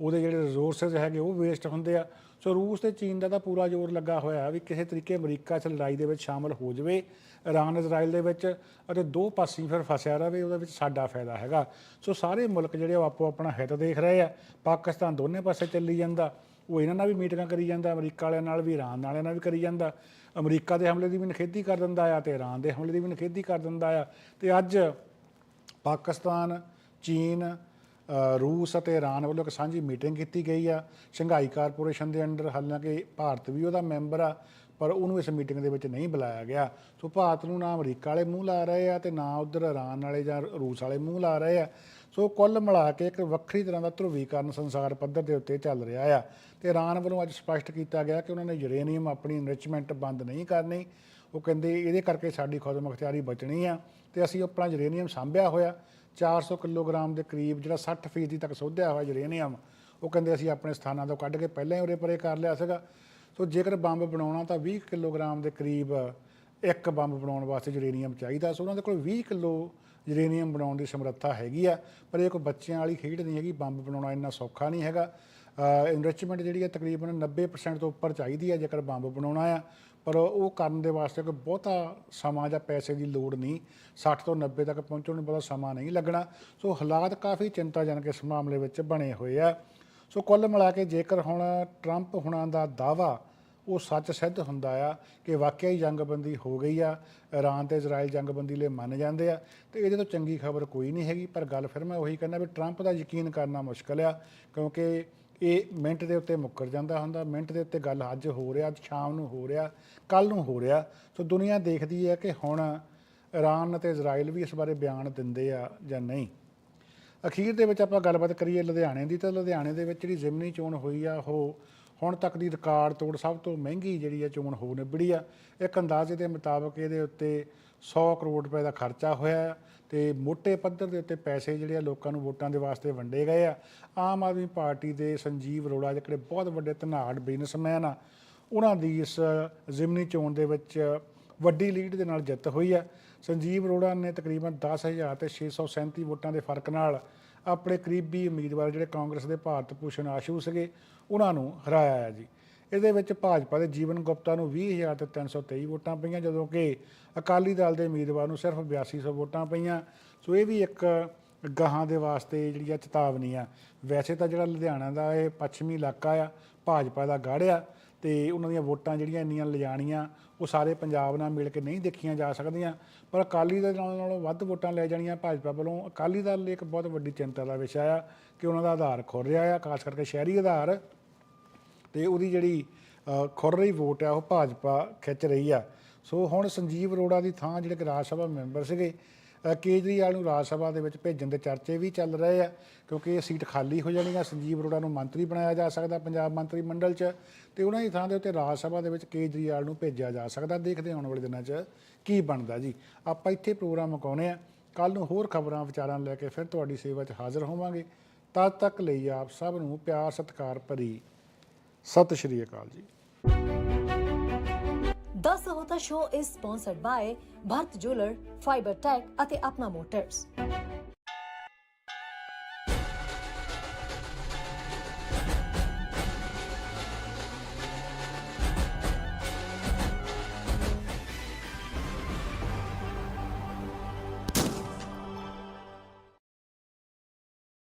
ਉਹਦੇ ਜਿਹੜੇ ਰਿਸੋਰਸਸ ਹੈਗੇ ਉਹ ਵੇਸਟ ਹੁੰਦੇ ਆ। ਸੋ ਰੂਸ ਤੇ ਚੀਨ ਦਾ ਤਾਂ ਪੂਰਾ ਜ਼ੋਰ ਲੱਗਾ ਹੋਇਆ ਵੀ ਕਿਸੇ ਤਰੀਕੇ ਅਮਰੀਕਾ 'ਚ ਲੜਾਈ ਦੇ ਵਿੱਚ ਸ਼ਾਮਲ ਹੋ ਜਾਵੇ, ਇਰਾਨ, ਇਜ਼ਰਾਈਲ ਦੇ ਵਿੱਚ ਅਤੇ ਦੋ ਪਾਸੇ ਫਿਰ ਫਸਿਆ ਰਹੇ, ਉਹਦੇ ਵਿੱਚ ਸਾਡਾ ਫਾਇਦਾ ਹੈਗਾ। ਸੋ ਸਾਰੇ ਮੁਲਕ ਜਿਹੜੇ ਉਹ ਆਪੋ ਆਪਣਾ ਹਿੱਤ ਦੇਖ ਰਹੇ ਆ। ਪਾਕਿਸਤਾਨ ਦੋਨੇ ਪਾਸੇ ਚੱਲੀ ਜਾਂਦਾ। ਉਹ ਇਹਨਾਂ ਨਾਲ ਵੀ ਮੀਟਿੰਗਾਂ ਕਰੀ ਜਾਂਦਾ, ਅਮਰੀਕਾ ਵਾਲਿਆਂ ਨਾਲ ਵੀ, ਇਰਾਨ ਵਾਲਿਆਂ ਨਾਲ ਵੀ ਕਰੀ ਜਾਂਦਾ। ਅਮਰੀਕਾ ਦੇ ਹਮਲੇ ਦੀ ਵੀ ਨਿਖੇਧੀ ਕਰ ਦਿੰਦਾ ਆ ਤੇ ਇਰਾਨ ਦੇ ਹਮਲੇ ਦੀ ਵੀ ਨਿਖੇਧੀ ਕਰ ਦਿੰਦਾ ਆ। ਤੇ ਅੱਜ ਪਾਕਿਸਤਾਨ, ਚੀਨ ਰੂਸ ਅਤੇ ਇਰਾਨ ਵੱਲੋਂ ਇੱਕ ਸਾਂਝੀ ਮੀਟਿੰਗ ਕੀਤੀ ਗਈ ਆ। ਸ਼ੰਘਾਈ ਕਾਰਪੋਰੇਸ਼ਨ ਦੇ ਅੰਡਰ ਹਾਲਾਂਕਿ ਭਾਰਤ ਵੀ ਉਹਦਾ ਮੈਂਬਰ ਆ, ਪਰ ਉਹਨੂੰ ਇਸ ਮੀਟਿੰਗ ਦੇ ਵਿੱਚ ਨਹੀਂ ਬੁਲਾਇਆ ਗਿਆ। ਸੋ ਭਾਰਤ ਨੂੰ ਨਾ ਅਮਰੀਕਾ ਵਾਲੇ ਮੂੰਹ ਲਾ ਰਹੇ ਆ ਤੇ ਨਾ ਉਧਰ ਇਰਾਨ ਵਾਲੇ ਜਾਂ ਰੂਸ ਵਾਲੇ ਮੂੰਹ ਲਾ ਰਹੇ ਆ। ਸੋ ਕੁੱਲ ਮਿਲਾ ਕੇ ਇੱਕ ਵੱਖਰੀ ਤਰ੍ਹਾਂ ਦਾ ਧਰੁਵੀਕਰਨ ਸੰਸਾਰ ਪੱਧਰ ਦੇ ਉੱਤੇ ਚੱਲ ਰਿਹਾ ਆ। ਤੇ ਇਰਾਨ ਵੱਲੋਂ ਅੱਜ ਸਪਸ਼ਟ ਕੀਤਾ ਗਿਆ ਕਿ ਉਹਨਾਂ ਨੇ ਯੂਰੇਨੀਅਮ ਆਪਣੀ ਇਨਰਿਚਮੈਂਟ ਬੰਦ ਨਹੀਂ ਕਰਨੀ। ਉਹ ਕਹਿੰਦੇ ਇਹਦੇ ਕਰਕੇ ਸਾਡੀ ਖੁਦਮੁਖਤਿਆਰੀ ਬਚਣੀ ਆ ਤੇ ਅਸੀਂ ਆਪਣਾ ਯੂਰੇਨੀਅਮ ਸਾਂਭਿਆ ਹੋਇਆ। 400 ਕਿਲੋਗ੍ਰਾਮ ਦੇ ਕਰੀਬ ਜਿਹੜਾ 60% ਤੱਕ ਸੋਧਿਆ ਹੋਇਆ ਯੂਰੇਨੀਅਮ, ਉਹ ਕਹਿੰਦੇ ਅਸੀਂ ਆਪਣੇ ਸਥਾਨਾਂ ਤੋਂ ਕੱਢ ਕੇ ਪਹਿਲਾਂ ਹੀ ਉਰੇ ਪਰੇ ਕਰ ਲਿਆ ਸੀਗਾ। ਸੋ ਜੇਕਰ ਬੰਬ ਬਣਾਉਣਾ ਤਾਂ 20 ਕਿਲੋਗ੍ਰਾਮ ਦੇ ਕਰੀਬ ਇੱਕ ਬੰਬ ਬਣਾਉਣ ਵਾਸਤੇ ਯੂਰੇਨੀਅਮ ਚਾਹੀਦਾ। ਸੋ ਉਹਨਾਂ ਦੇ ਕੋਲ 20 ਕਿਲੋ ਯੂਰੇਨੀਅਮ ਬਣਾਉਣ ਦੀ ਸਮਰੱਥਾ ਹੈਗੀ ਆ, ਪਰ ਇਹ ਕੋਈ ਬੱਚਿਆਂ ਵਾਲੀ ਖੇਡ ਨਹੀਂ ਹੈਗੀ, ਬੰਬ ਬਣਾਉਣਾ ਇੰਨਾ ਸੌਖਾ ਨਹੀਂ ਹੈਗਾ। ਇਨਰਿਚਮੈਂਟ ਜਿਹੜੀ ਹੈ ਤਕਰੀਬਨ 90% ਤੋਂ ਉੱਪਰ ਚਾਹੀਦੀ ਹੈ, ਜੇਕਰ ਬੰਬ ਬਣਾਉਣਾ ਆ। ਪਰ ਉਹ ਕਰਨ ਦੇ ਵਾਸਤੇ ਕੋਈ ਬਹੁਤਾ ਸਮਾਂ ਜਾਂ ਪੈਸੇ ਦੀ ਲੋੜ ਨਹੀਂ। 60 ਤੋਂ 90 ਤੱਕ ਪਹੁੰਚਣ ਨੂੰ ਬਹੁਤਾ ਸਮਾਂ ਨਹੀਂ ਲੱਗਣਾ। ਸੋ ਹਾਲਾਤ ਕਾਫੀ ਚਿੰਤਾਜਨਕ ਇਸ ਮਾਮਲੇ ਵਿੱਚ ਬਣੇ ਹੋਏ ਆ। ਸੋ ਕੁੱਲ ਮਿਲਾ ਕੇ ਜੇਕਰ ਹੁਣ ਟਰੰਪ ਹੁਣਾਂ ਦਾ ਦਾਵਾ ਉਹ ਸੱਚ ਸਿੱਧ ਹੁੰਦਾ ਆ ਕਿ ਵਾਕਿਆ ਹੀ ਜੰਗਬੰਦੀ ਹੋ ਗਈ ਆ, ਇਰਾਨ ਤੇ ਇਜ਼ਰਾਈਲ ਜੰਗਬੰਦੀ ਲਈ ਮੰਨ ਜਾਂਦੇ ਆ, ਤੇ ਇਹਦੇ ਤੋਂ ਚੰਗੀ ਖਬਰ ਕੋਈ ਨਹੀਂ ਹੈਗੀ। ਪਰ ਗੱਲ ਫਿਰ ਮੈਂ ਉਹੀ ਕਹਿੰਦਾ ਵੀ ਟਰੰਪ ਦਾ ਯਕੀਨ ਕਰਨਾ ਮੁਸ਼ਕਲ ਆ, ਕਿਉਂਕਿ ਇਹ ਮਿੰਟ ਦੇ ਉੱਤੇ ਮੁੱਕਰ ਜਾਂਦਾ ਹੁੰਦਾ, ਮਿੰਟ ਦੇ ਉੱਤੇ ਗੱਲ ਅੱਜ ਹੋ ਰਿਹਾ, ਅੱਜ ਸ਼ਾਮ ਨੂੰ ਹੋ ਰਿਹਾ ਕੱਲ ਨੂੰ ਹੋ ਰਿਹਾ। ਸੋ ਦੁਨੀਆ ਦੇਖਦੀ ਹੈ ਕਿ ਹੁਣ ਇਰਾਨ ਅਤੇ ਇਜ਼ਰਾਈਲ ਵੀ ਇਸ ਬਾਰੇ ਬਿਆਨ ਦਿੰਦੇ ਆ ਜਾਂ ਨਹੀਂ। ਅਖੀਰ ਦੇ ਵਿੱਚ ਆਪਾਂ ਗੱਲਬਾਤ ਕਰੀਏ ਲੁਧਿਆਣੇ ਦੀ, ਤਾਂ ਲੁਧਿਆਣੇ ਦੇ ਵਿੱਚ ਜਿਹੜੀ ਜ਼ਿਮਨੀ ਚੋਣ ਹੋਈ ਆ, ਉਹ ਹੁਣ ਤੱਕ ਦੀ ਰਿਕਾਰਡ ਤੋੜ ਸਭ ਤੋਂ ਮਹਿੰਗੀ ਜਿਹੜੀ ਆ ਚੋਣ ਹੋ ਨਿਬੜੀ ਆ। ਇੱਕ ਅੰਦਾਜ਼ੇ ਦੇ ਮੁਤਾਬਕ ਇਹਦੇ ਉੱਤੇ 100 ਕਰੋੜ ਰੁਪਏ ਦਾ ਖਰਚਾ ਹੋਇਆ ਆ ਤੇ ਮੋٹے ਪੱਧਰ ਦੇ ਉੱਤੇ ਪੈਸੇ ਜਿਹੜੇ ਆ ਲੋਕਾਂ ਨੂੰ ਵੋਟਾਂ ਦੇ ਵਾਸਤੇ ਵੰਡੇ ਗਏ ਆ। ਆਮ ਆਦਮੀ ਪਾਰਟੀ ਦੇ ਸੰਜੀਵ ਅਰੋੜਾ ਜਿਹੜੇ ਬਹੁਤ ਵੱਡੇ ਧਨਾੜ ਬਿਜ਼ਨਸਮੈਨ ਆ, ਉਹਨਾਂ ਦੀ ਇਸ ਜ਼ਿਮਨੀ ਚੋਣ ਦੇ ਵਿੱਚ ਵੱਡੀ ਲੀਡ ਦੇ ਨਾਲ ਜਿੱਤ ਹੋਈ ਆ। ਸੰਜੀਵ ਅਰੋੜਾ ਨੇ ਤਕਰੀਬਨ 10000 ਤੇ 637 ਵੋਟਾਂ ਦੇ ਫ਼ਰਕ ਨਾਲ ਆਪਣੇ ਕਰੀਬੀ ਉਮੀਦਵਾਰ ਜਿਹੜੇ ਕਾਂਗਰਸ ਦੇ ਭਾਰਤ ਭੂਸ਼ਣ ਆਸ਼ੂ ਸੀਗੇ, ਉਹਨਾਂ ਨੂੰ ਹਰਾਇਆ ਹੈ ਜੀ। ਇਹਦੇ ਵਿੱਚ ਭਾਜਪਾ ਦੇ ਜੀਵਨ ਗੁਪਤਾ ਨੂੰ 20000 ਤੇ 323 ਵੋਟਾਂ ਪਈਆਂ, ਜਦੋਂ ਕਿ ਅਕਾਲੀ ਦਲ ਦੇ ਉਮੀਦਵਾਰ ਨੂੰ ਸਿਰਫ 8200 ਵੋਟਾਂ ਪਈਆਂ। ਸੋ ਇਹ ਵੀ ਇੱਕ ਗਾਹਾਂ ਦੇ ਵਾਸਤੇ ਜਿਹੜੀ ਆ ਚੇਤਾਵਨੀ ਆ। ਵੈਸੇ ਤਾਂ ਜਿਹੜਾ ਲੁਧਿਆਣਾ ਦਾ ਇਹ ਪੱਛਮੀ ਇਲਾਕਾ ਆ, ਭਾਜਪਾ ਦਾ ਗੜ੍ਹ ਆ ਤੇ ਉਹਨਾਂ ਦੀਆਂ ਵੋਟਾਂ ਜਿਹੜੀਆਂ ਇੰਨੀਆਂ ਲਿਜਾਣੀਆਂ, ਉਹ ਸਾਰੇ ਪੰਜਾਬ ਨਾਲ ਮਿਲ ਕੇ ਨਹੀਂ ਦੇਖੀਆਂ ਜਾ ਸਕਦੀਆਂ। ਪਰ ਅਕਾਲੀ ਦਲ ਨਾਲੋਂ ਨਾਲੋਂ ਵੱਧ ਵੋਟਾਂ ਲੈ ਜਾਣੀਆਂ ਭਾਜਪਾ ਵੱਲੋਂ। ਅਕਾਲੀ ਦਲ ਲਈ ਇੱਕ ਬਹੁਤ ਵੱਡੀ ਚਿੰਤਾ ਦਾ ਵਿਸ਼ਾ ਆ ਕਿ ਉਹਨਾਂ ਦਾ ਆਧਾਰ ਖੁਰ ਰਿਹਾ ਆ, ਖਾਸ ਕਰਕੇ ਸ਼ਹਿਰੀ ਆਧਾਰ। ਤੇ ਉਹਦੀ ਜਿਹੜੀ ਖੁਰ ਰਹੀ ਵੋਟ ਆ, ਉਹ ਭਾਜਪਾ ਖਿੱਚ ਰਹੀ ਆ। ਸੋ ਹੁਣ ਸੰਜੀਵ ਅਰੋੜਾ ਦੀ ਥਾਂ ਜਿਹੜੇ ਕਿ ਰਾਜ ਸਭਾ ਮੈਂਬਰ ਸੀਗੇ ਕੇਜਰੀਵਾਲ ਨੂੰ ਰਾਜ ਸਭਾ ਦੇ ਵਿੱਚ ਭੇਜਣ ਦੇ ਚਰਚੇ ਵੀ ਚੱਲ ਰਹੇ ਆ, ਕਿਉਂਕਿ ਇਹ ਸੀਟ ਖਾਲੀ ਹੋ ਜਾਣੀ ਆ। ਸੰਜੀਵ ਅਰੋੜਾ ਨੂੰ ਮੰਤਰੀ ਬਣਾਇਆ ਜਾ ਸਕਦਾ ਪੰਜਾਬ ਮੰਤਰੀ ਮੰਡਲ 'ਚ, ਤੇ ਉਹਨਾਂ ਦੀ ਥਾਂ ਦੇ ਉੱਤੇ ਰਾਜ ਸਭਾ ਦੇ ਵਿੱਚ ਕੇਜਰੀਵਾਲ ਨੂੰ ਭੇਜਿਆ ਜਾ ਸਕਦਾ। ਦੇਖਦੇ ਆਉਣ ਵਾਲੇ ਦਿਨਾਂ 'ਚ ਕੀ ਬਣਦਾ ਜੀ। ਆਪਾਂ ਇੱਥੇ ਪ੍ਰੋਗਰਾਮ ਮੁਕਾਉਨੇ ਆ। ਕੱਲ ਨੂੰ ਹੋਰ ਖਬਰਾਂ, ਵਿਚਾਰਾਂ ਲੈ ਕੇ ਫਿਰ ਤੁਹਾਡੀ ਸੇਵਾ 'ਚ ਹਾਜ਼ਰ ਹੋਵਾਂਗੇ। ਤਦ ਤੱਕ ਲਈ ਆਪ ਸਭ ਨੂੰ ਪਿਆਰ, ਸਤਿਕਾਰ ਭਰੀ ਸਤਿ ਸ਼੍ਰੀ ਅਕਾਲ ਜੀ the Sahota show is sponsored by Bharat jeweller fibre tech ਅਤੇ ਆਪਣਾ ਮੋਟਰਸ